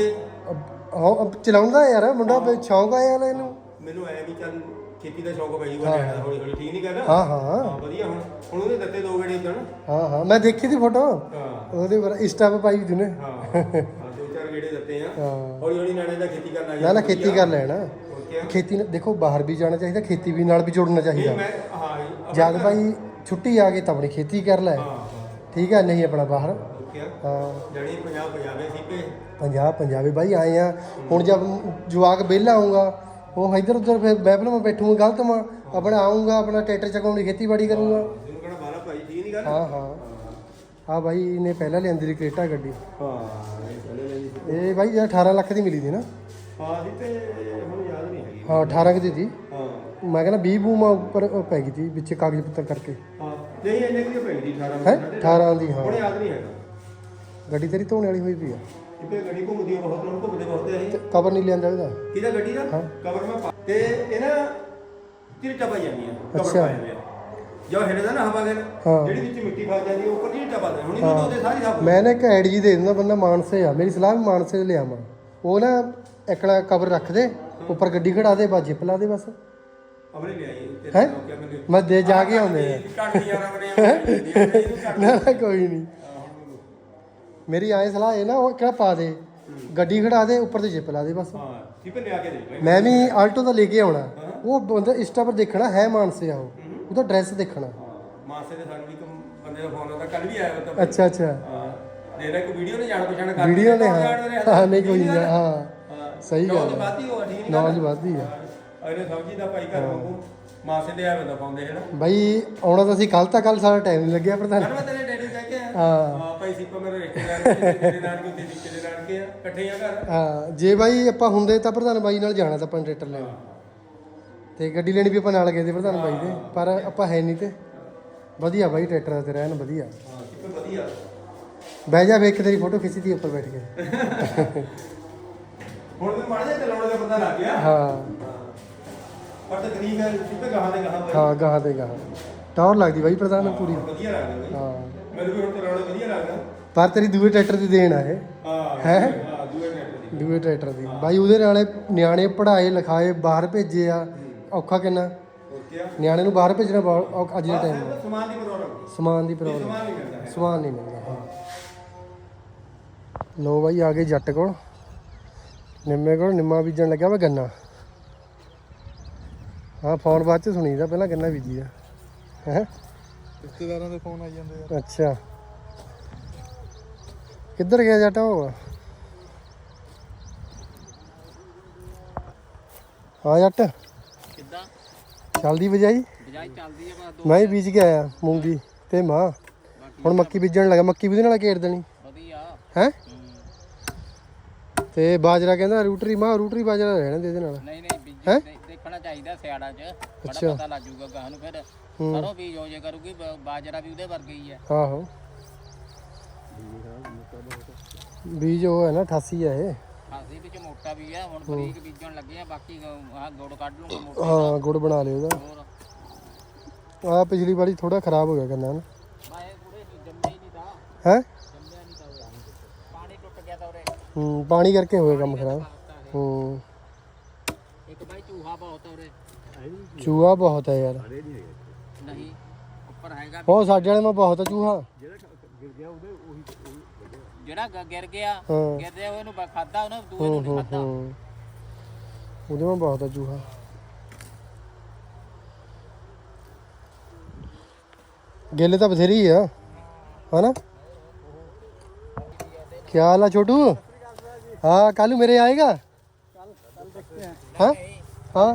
ਹਾਂ ਚਲਾਉਂਦਾ ਯਾਰ ਮੁੰਡਾ ਬਈ ਸ਼ੌਂਕ ਆਇਆ ਵਾਲਾ ਇਹਨੂੰ। ਮੈਨੂੰ ਐ ਵੀ ਚੱਲ ਖੇਤੀ ਦਾ ਸ਼ੌਂਕ ਪਈ ਜੂਗਾ ਲੈਣਾ ਹੌਲੀ ਹੌਲੀ ਠੀਕ ਨਹੀਂ ਕਰਨਾ? ਹਾਂ ਹਾਂ। ਹਾਂ ਵਧੀਆ ਹੁਣ ਹੁਣ ਉਹਦੇ ਦਿੱਤੇ ਦੋ ਗੇੜੇ ਉਦਣ ਹਾਂ ਹਾਂ ਮੈਂ ਦੇਖੀ ਦੀ ਫੋਟੋ। ਹਾਂ। ਉਹਦੇ ਪਰ ਇੰਸਟਾ 'ਤੇ ਪਾਈ ਵੀ ਤੂੰ ਹਾਂ ਹਾਂ, ਦੋ ਚਾਰ ਗੇੜੇ ਦਿੱਤੇ ਆ। ਹਾਂ। ਹੌਲੀ ਹੌਲੀ ਨਾਲੇ ਦਾ ਖੇਤੀ ਕਰਨਾ ਨਾ ਨਾ ਖੇਤੀ ਕਰ ਲੈਣਾ। ਆ? ਖੇਤੀ ਨਾਲ- ਦੇਖੋ ਬਾਹਰ ਵੀ ਜਾਣਾ ਚਾਹੀਦਾ ਖੇਤੀ ਵੀ ਨਾਲ ਵੀ ਜੁੜਨਾ ਚਾਹੀਦਾ। ਮੈਂ ਹਾਂ ਜਦ ਭਾਈ ਛੁੱਟੀ ਆ ਗਈ ਤਾਂ ਆਪਣੀ ਖੇਤੀ ਕਰ ਲੈ। ਠੀਕ ਹੈ ਨਹੀਂ ਆਪਣਾ ਬਾਹਰ। ਜਣੀ ਪੰਜਾਬ ਪੰਜਾਬੇ ਸੀ ਪੇ ਪੰਜਾਬ ਪੰਜਾਬੀ ਬਾਈ ਆਏ ਆ। ਹੁਣ ਜਦ ਜਵਾਕ ਵਿਹਲਾ ਆਊਗਾ ਉਹ ਇੱਧਰ ਉੱਧਰ ਫਿਰ ਬੈਬਲ ਮੈਂ ਬੈਠੂਗਾ ਗਲਤ ਮੈਂ ਆਪਣਾ ਆਊਂਗਾ ਆਪਣਾ ਟਰੈਕਟਰ ਚਕਾਉਣੀ ਖੇਤੀਬਾੜੀ ਕਰੂੰਗਾ। ਇਹਨੂੰ ਕਹਣਾ ਬਾਲਾ ਭਾਈ ਠੀਕ ਨਹੀਂ ਗੱਲ? ਹਾਂ ਹਾਂ। ਆ ਬਾਈ ਨੇ ਪਹਿਲਾਂ ਲਿਆਂਦੀ ਦੀ ਕ੍ਰੇਟਾ ਗੱਡੀ। ਹਾਂ ਇਹ ਬਾਈ ਇਹ 18 ਲੱਖ ਦੀ ਮਿਲੀ ਸੀ ਨਾ। ਹਾਂ ਸੀ ਤੇ ਹੁਣ ਯਾਦ ਨਹੀਂ ਹੈਗੀ। ਹਾਂ 18 ਕੁ ਦੀ ਸੀ। ਹਾਂ। ਮੈਂ ਕਹਿੰਦਾ 20 ਬੂਮਾ ਉੱਪਰ ਉਹ ਪੈ ਗਈ ਸੀ ਵਿੱਚ ਕਾਗਜ਼ ਪੱਤਰ ਕਰਕੇ। ਹਾਂ ਨਹੀਂ ਇੰਨੇ ਕਿ ਪੈਂਦੀ 18 ਹੈ? 18 ਦੀ ਹਾਂ। ਹੁਣ ਯਾਦ ਨਹੀਂ ਹੈਗਾ। ਗੱਡੀ ਤੇਰੀ ਧੋਣੇ ਵਾਲੀ ਹੋਈ ਪਈ ਆ। ਇੱਥੇ ਗੱਡੀ ਘੁੰਮਦੀ ਆ ਬਹੁਤ ਲੋਕ ਘੁੰਮਦੇ ਬਹੁਤ ਆ ਇਹ। ਕਵਰ ਨਹੀਂ ਲਿਆਂਦਾ ਇਹਦਾ? ਕਿਹਦਾ ਗੱਡੀ ਦਾ? ਕਵਰ ਮੈਂ ਪਾ- ਤੇ ਇਹ ਨਾ ਚਿਰਟਾ ਪਾਈ ਜਾਂਦੀ ਆ ਕਵਰ ਅੱਛਾ। ਪਾਇਆ ਹੋਇਆ ਜੋ ਹਿੱਲਦਾ ਨਾ ਹਵਾ ਹਾਂ। ਜਿਹੜੀ ਵਿੱਚ ਮਿੱਟੀ ਫਸ ਜਾਂਦੀ ਆ ਉੱਪਰ ਚਿਰਟਾ ਪਾ ਦੇ ਹੁਣ ਇਹਨੂੰ ਧੋਦੇ ਸਾਰੀ ਸਾਫ਼ ਮੈਂ ਨਾ ਇੱਕ ਐਡ ਜੀ ਦੇ ਦਿੰਦਾ ਬੰਦਾ ਮਾਨਸੇ ਆ। ਮੇਰੀ ਸਲਾਹ ਵੀ ਮਾਨਸੇ ਲਿਆਵਾਂ। ਉਹ ਨਾ ਇਕਲਾ ਕਵਰ ਰੱਖ ਦੇ ਉੱਪਰ ਗੱਡੀ ਖੜਾ ਦੇ ਬਾ ਜਿਪ ਲਾ ਦੇ ਬਸ। ਅਮਰੇ ਤੇ ਹੈਂ? ਮੈਨੂੰ ਮੈਂ ਦੇ ਜਾ ਕੇ ਆਉਂਦੇ ਆ। ਕੱਟ ਦੀਆਂ ਰਮਰੇ ਇਹਨੂੰ ਕੱਟ ਨਾ ਨਾ ਕੋਈ ਨਹੀਂ। ਮੇਰੀ ਆਏ ਸਲਾਹ ਇਹ ਨਾ ਉਹ ਕਿਹੜਾ ਪਾ ਦੇ ਗੱਡੀ ਖੜਾ ਦੇ ਉੱਪਰ ਤੇ ਜਿਪ ਲਾ ਦੇ ਬਸ। ਹਾਂ ਠੀਕ ਲਿਆ ਕੇ ਦੇ ਭਾਈ ਮੈਂ ਵੀ ਆਲਟੋ ਦਾ ਲੈ ਕੇ ਆਉਣਾ। ਉਹ ਬੰਦਾ ਇੰਸਟਾ ਪਰ ਦੇਖਣਾ ਹੈ ਮਾਨਸੇ ਆ ਉਹ। ਉਹਦਾ ਡਰੈਸ ਦੇਖਣਾ। ਹਾਂ ਮਾਸੇ ਦੇ ਸਾਨੂੰ ਵੀ ਇੱਕ ਬੰਦੇ ਦਾ ਫੋਨ ਆਉਂਦਾ ਕੱਲ ਵੀ ਆਇਆ ਉਹ ਤਾਂ ਅੱਛਾ ਅੱਛਾ। ਹਾਂ ਦੇ ਵੀਡੀਓ ਨੇ ਜਾਣ ਪਛਾਣ ਕਰ ਵੀਡੀਓ ਨੇ ਹਾਂ। ਨਹੀਂ ਕੋਈ ਨਹੀਂ ਹਾਂ। ਸਹੀ ਗੱਲ ਹੈ ਨੌਲੇਜ ਵੱਧਦੀ ਆ। ਅਰੇ ਸਬਜੀ ਦਾ ਭਾਈ ਘਰ ਵਾਂਗੂ। ਮਾਸੇ ਦੇ ਆਵੇ ਦਾ ਪਾਉਂਦੇ ਹੈ ਨਾ ਬਾਈ ਆਉਣਾ ਤਾਂ ਅਸੀਂ ਕੱਲ ਤਾਂ ਕੱਲ ਸਾਰਾ ਟਾਈਮ ਨਹੀਂ ਲੱਗਿਆ ਪ੍ਰਧਾਨ। ਮੈਂ ਤੇਰੇ ਡੈਡੀ ਕਹਿ ਕੇ ਹਾਂ। ਹਾਂ ਭਾਈ ਸੀਪਾ ਮੇਰੇ ਰਿਸ਼ਤੇਦਾਰ ਨੇ ਤੇਰੇ ਨਾਲ ਕੋਈ ਤੇਰੇ ਦੇ ਨਾਲ ਕੇ ਆ ਇਕੱਠੇ ਆ ਘਰ। ਹਾਂ ਜੇ ਬਾਈ ਆਪਾਂ ਹੁੰਦੇ ਤਾਂ ਪ੍ਰਧਾਨ ਬਾਈ ਨਾਲ ਜਾਣਾ ਤਾਂ ਆਪਾਂ ਟਰੈਕਟਰ ਲੈਣ। ਤੇ ਗੱਡੀ ਲੈਣੀ ਵੀ ਆਪਾਂ ਨਾਲ ਗਏ ਤੇ ਪ੍ਰਧਾਨ ਬਾਈ ਦੇ ਪਰ ਆਪਾਂ ਹੈ ਨਹੀਂ ਤੇ। ਵਧੀਆ ਬਾਈ ਟਰੈਕਟਰ ਤੇ ਰਹਿਣ ਵਧੀਆ। ਹਾਂ ਸੀਪਾ ਵਧੀਆ। ਬਹਿ ਜਾ ਵੇਖ ਤੇਰੀ ਫੋਟੋ ਖਿੱਚੀ ਤੀ ਉੱਪਰ ਬੈਠ ਕੇ। ਹੁਣ ਤੇ ਮਾੜਾ ਜਿਹਾ ਚਲਾਉਣ ਦਾ ਪਤਾ ਲੱਗ ਗਿਆ। ਹਾਂ। ਪਰ ਹੈ ਗਾਹਾਂ ਦੇ ਗਾਹਾਂ ਹਾਂ ਗਾਹਾਂ ਤੇ ਗਾਹਾਂ। ਟੌਰ ਲੱਗਦੀ ਬਾਈ ਪ੍ਰਧਾਨ ਪੂਰੀ। ਵਧੀਆ ਲੱਗਦਾ ਬਾਈ। ਹਾਂ। ਮੈਨੂੰ ਵੀ ਹੁਣ ਚਲਾਉਣਾ ਵਧੀਆ ਲੱਗਦਾ। ਪਰ ਤੇਰੀ ਦੂਏ ਟਰੈਕਟਰ ਦੀ ਦੇਣ ਆ ਇਹ। ਹਾਂ ਹੈਂ? ਹਾਂ ਦੂਏ ਨੈਟ ਦੀ। ਦੂਏ ਟਰੈਕਟਰ ਦੀ। ਬਾਈ ਉਹਦੇ ਨਾਲੇ ਨਿਆਣੇ ਪੜ੍ਹਾਏ ਲਿਖਾਏ ਬਾਹਰ ਭੇਜੇ ਆ। ਔਖਾ ਕਿੰਨਾ? ਨਿਆਣੇ ਨੂੰ ਬਾਹਰ ਭੇਜਣਾ ਬਹੁਤ ਔਖ- ਅੱਜ ਦੇ ਟਾਈਮ ਸਮਾਨ ਦੀ ਪ੍ਰੋਬਲਮ ਸਮਾਨ ਦੀ ਪ੍ਰੋਬਲਮ। ਸਮਾਨ ਨਹੀਂ ਮਿਲਦਾ ਸਮਾਨ ਨਹੀਂ ਮਿਲਦਾ ਹਾਂ। ਲੋ ਬਾਈ ਆ ਗਏ ਜੱਟ ਕੋਲ। ਨਿੰਮੇ ਕੋਲ ਨਿੰਮਾ ਬੀਜਣ ਲੱਗਿਆ ਵਾ ਗੰਨਾ। ਹਾਂ ਫੋਨ ਬਾਅਦ ਚ ਸੁਣੀਦਾ ਪਹਿਲਾਂ ਗੰਨਾ ਬੀਜੀ ਦਾ ਹੈ? ਰਿਸ਼ਤੇਦਾਰਾਂ ਦੇ ਫੋਨ ਆਈ ਜਾਂਦੇ ਅੱਛਾ। ਕਿੱਧਰ ਗਿਆ ਜੱਟ ਉਹ? ਹਾਂ ਜੱਟ। ਕਿੱਦਾਂ? ਚੱਲਦੀ ਬਜਾਈ ਬਜਾਈ ਚੱਲਦੀ ਆ ਬਸ ਦੋ ਮੈਂ ਹੀ ਬੀਜ ਕੇ ਆਇਆ ਮੂੰਗੀ ਤੇ ਮਾਂ ਹੁਣ ਮੱਕੀ ਬੀਜਣ ਲੱਗਾ ਮੱਕੀ ਵੀ ਉਹਦੇ ਨਾਲ ਘੇਰ ਦੇਣੀ। ਵਧੀਆ। ਹੈ? ਤੇ ਬਾਜਰਾ ਕਹਿੰਦਾ ਰੂਟਰੀ ਮਾਂ ਰੂਟਰੀ ਬਾਜਰਾ ਰਹਿਣਾ ਦੇ ਇਹਦੇ ਨਾਲ। ਨਹੀਂ ਨਹੀਂ ਬੀਜ ਹੈਂ? ਦੇਖਣਾ ਚਾਹੀਦਾ ਸਿਆੜਾਂ 'ਚ। ਬੜਾ ਅੱਛਾ। ਪਤਾ ਲੱਗ ਜਾਊਗਾ ਗਾਹ ਨੂੰ ਫਿਰ। ਹੂੰ। ਸਰੋਂ ਬੀਜ ਹੋ ਜੇ ਕਰੂਗੀ ਬ- ਬਾਜਰਾ ਵੀ ਉਹਦੇ ਵਰਗਾ ਹੀ ਹੈ ਆਹੋ। ਬੀਜ ਉਹ ਹੈ ਨਾ 88 ਹੈ ਇਹ। ਖਾਸੀ ਵਿੱਚ ਮੋਟਾ ਵੀ ਹੈ ਹੁਣ ਬਰੀਕ ਬੀਜਣ ਲੱਗੇ ਆ ਬਾਕੀ ਆਹ ਗੁੜ ਕੱਢ ਲੂੰਗਾ ਮੋਟਾ ਹਾਂ ਗੁੜ ਬਣਾ ਲਿਓ ਹੋਰ? ਆ ਪਿਛਲੀ ਵਾਰੀ ਥੋੜਾ ਖਰਾਬ ਹੋ ਗਿਆ ਗੰਨਾ ਨਾ ਨਹੀਂ ਜੰਮਿਆ ਹੀ ਨਹੀਂ ਤਾਂ। ਹੈ? ਜੰਮਿਆ ਨਹੀਂ ਤਾਂ ਉਹ। ਪਾਣੀ ਟੁੱਟ ਗਿਆ ਤਾਂ ਉਰੇ। ਹੂੰ ਪਾਣੀ ਕਰਕੇ ਹੋਇਆ ਕੰਮ ਖਰਾਬ। ਹੂੰ। ਚੂਹਾ ਬਹੁਤ ਹੈ ਯਾਰ। ਨਹੀਂ ਉੱਪਰ ਹੈਗਾ ਉਹ ਸਾਡੇ ਵਾਲੇ ਮਾ ਬਹੁਤ ਚੂਹਾ। ਜਿਹੜਾ ਗ- ਗਿਰ ਗਿਆ ਹਾਂ। ਗਿਰਦੇ ਹੋਏ ਨੂੰ ਖਾਦਾ ਉਹਨੇ ਦੂਏ ਨੂੰ ਹੂੰ ਨਹੀਂ ਹੂੰ ਖਾਦਾ ਹੂੰ। ਉਹਦੇ ਮਾ ਬਹੁਤ ਚੂਹਾ। ਗੇਲੇ ਤਾਂ ਬਥੇਰੀ ਆ। ਹਨਾ? ਕੀ ਹਾਲ ਆ ਛੋਟੂ? ਹਾਂ ਕੱਲ ਮੇਰੇ ਆਏਗਾ? ਹਾਂ? ਹਾਂ?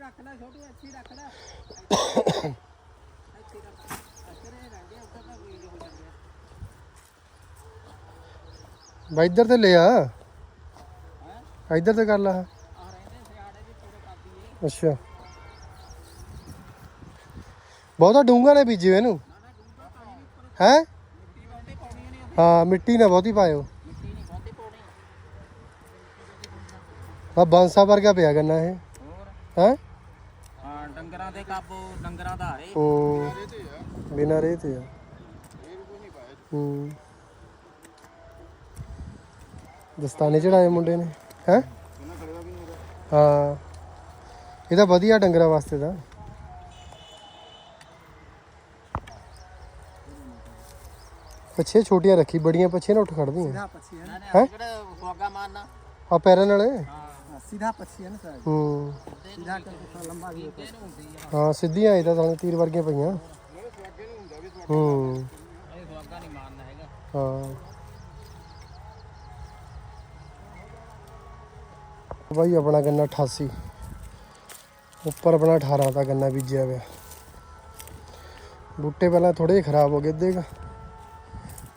ਬਾਈ ਇੱਧਰ ਤੇ ਲੈ ਆ ਇੱਧਰ ਤੇ ਕਰ ਲਾ। ਅੱਛਾ। ਬਹੁਤਾ ਡੂੰਗਾ ਨੇ ਬੀਜੇ ਇਹਨੂੰ। ਹੈ? ਹਾਂ ਮਿੱਟੀ ਨਾ ਬਹੁਤੀ ਪਾਇਓ। ਆ ਬਾਂਸਾ ਵਰਗਾ ਪਿਆ ਕਰਨਾ ਇਹ। ਹੈ? ਹਾਂ ਡੰਗਰਾਂ ਦੇ ਕਾਬੂ ਡੰਗਰਾਂ ਦਾ ਹਾਰੇ। ਹੂੰ ਬਿਨਾ ਰੇ ਤੇ ਆ। ਹੂੰ। ਦਸਤਾਨੇ ਚੜਾਏ ਮੁੰਡੇ ਨੇ ਹੈ? ਹਾਂ। ਇਹ ਤਾਂ ਵਧੀਆ ਡੰਗਰਾ ਵਾਸਤੇ ਦਾ ਪੱਛੇ ਛੋਟੀਆਂ ਰੱਖੀ ਬੜੀਆਂ ਪੱਛੇ ਨਾ ਉੱਠ ਖੜਦੀਆਂ ਹੈ? ਜਿਹੜਾ ਆ ਪੈਰਾਂ ਨਾਲ? ਸਿੱਧਾ ਪੱਛੀ ਹੈ ਨਾ ਸਰ। ਹੂੰ। ਸਿੱਧਾ ਕਰਕੇ ਲੰਬਾ ਵੀ ਹਾਂ ਸਿੱਧੀਆਂ ਇਹਦਾ ਸਾਨੂੰ ਤੀਰ ਵਰਗੀਆਂ ਪਈਆਂ। ਹੂੰ। ਇਹ ਫੋਗਾ ਨਹੀਂ ਮਾਰਨਾ ਹੈਗਾ। ਹਾਂ। ਬਾਈ ਆਪਣਾ ਗੰਨਾ 88 ਉੱਪਰ ਆਪਣਾ 18 ਦਾ ਗੰਨਾ ਬੀਜਿਆ ਹੋਇਆ। ਬੂਟੇ ਪਹਿਲਾਂ ਥੋੜੇ ਜਿਹੇ ਖਰਾਬ ਹੋ ਗਏ ਅੱਧੇ ਕੁ।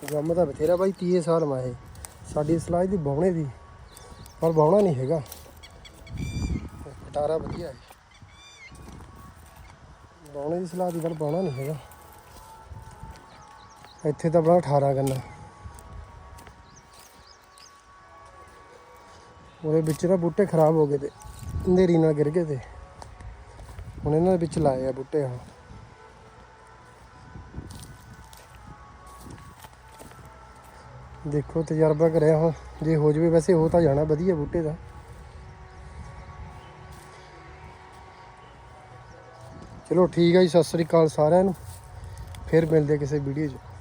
ਜੰਮ ਤਾਂ ਬਥੇਰਾ ਭਾਈ 30 ਸਾਲ ਮਾ ਇਹ। ਸਾਡੀ ਸਲਾਹ ਦੀ ਬਾਉਣੇ ਦੀ, ਪਰ ਬਾਉਣਾ ਨਹੀਂ ਹੈਗਾ। ਪਟਾਰਾ ਵਧੀਆ ਹੈ। ਬਾਉਣੇ ਦੀ ਸਲਾਹ ਦੀ ਪਰ ਬਾਉਣਾ ਨਹੀਂ ਹੈਗਾ। ਇੱਥੇ ਤਾਂ ਆਪਣਾ 18 ਗੰਨਾ। ਉਹਦੇ ਵਿੱਚ ਨਾ ਬੂਟੇ ਖਰਾਬ ਹੋ ਗਏ ਤੇ ਹਨੇਰੀ ਨਾਲ ਗਿਰ ਗਏ ਤੇ। ਹੁਣ ਇਹਨਾਂ ਦੇ ਵਿੱਚ ਲਾਏ ਆ ਬੂਟੇ ਹਾਂ ਦੇਖੋ ਤਜਰਬਾ ਕਰਿਆ ਹੁਣ, ਜੇ ਹੋ ਜਵੇ ਵੈਸੇ ਹੋ ਤਾਂ ਜਾਣਾ ਵਧੀਆ ਬੂਟੇ ਦਾ। ਚਲੋ ਠੀਕ ਹੈ ਜੀ, ਸਤਿ ਸ੍ਰੀ ਅਕਾਲ ਸਾਰਿਆਂ ਨੂੰ। ਫਿਰ ਮਿਲਦੇ ਕਿਸੇ ਵੀਡੀਓ 'ਚ।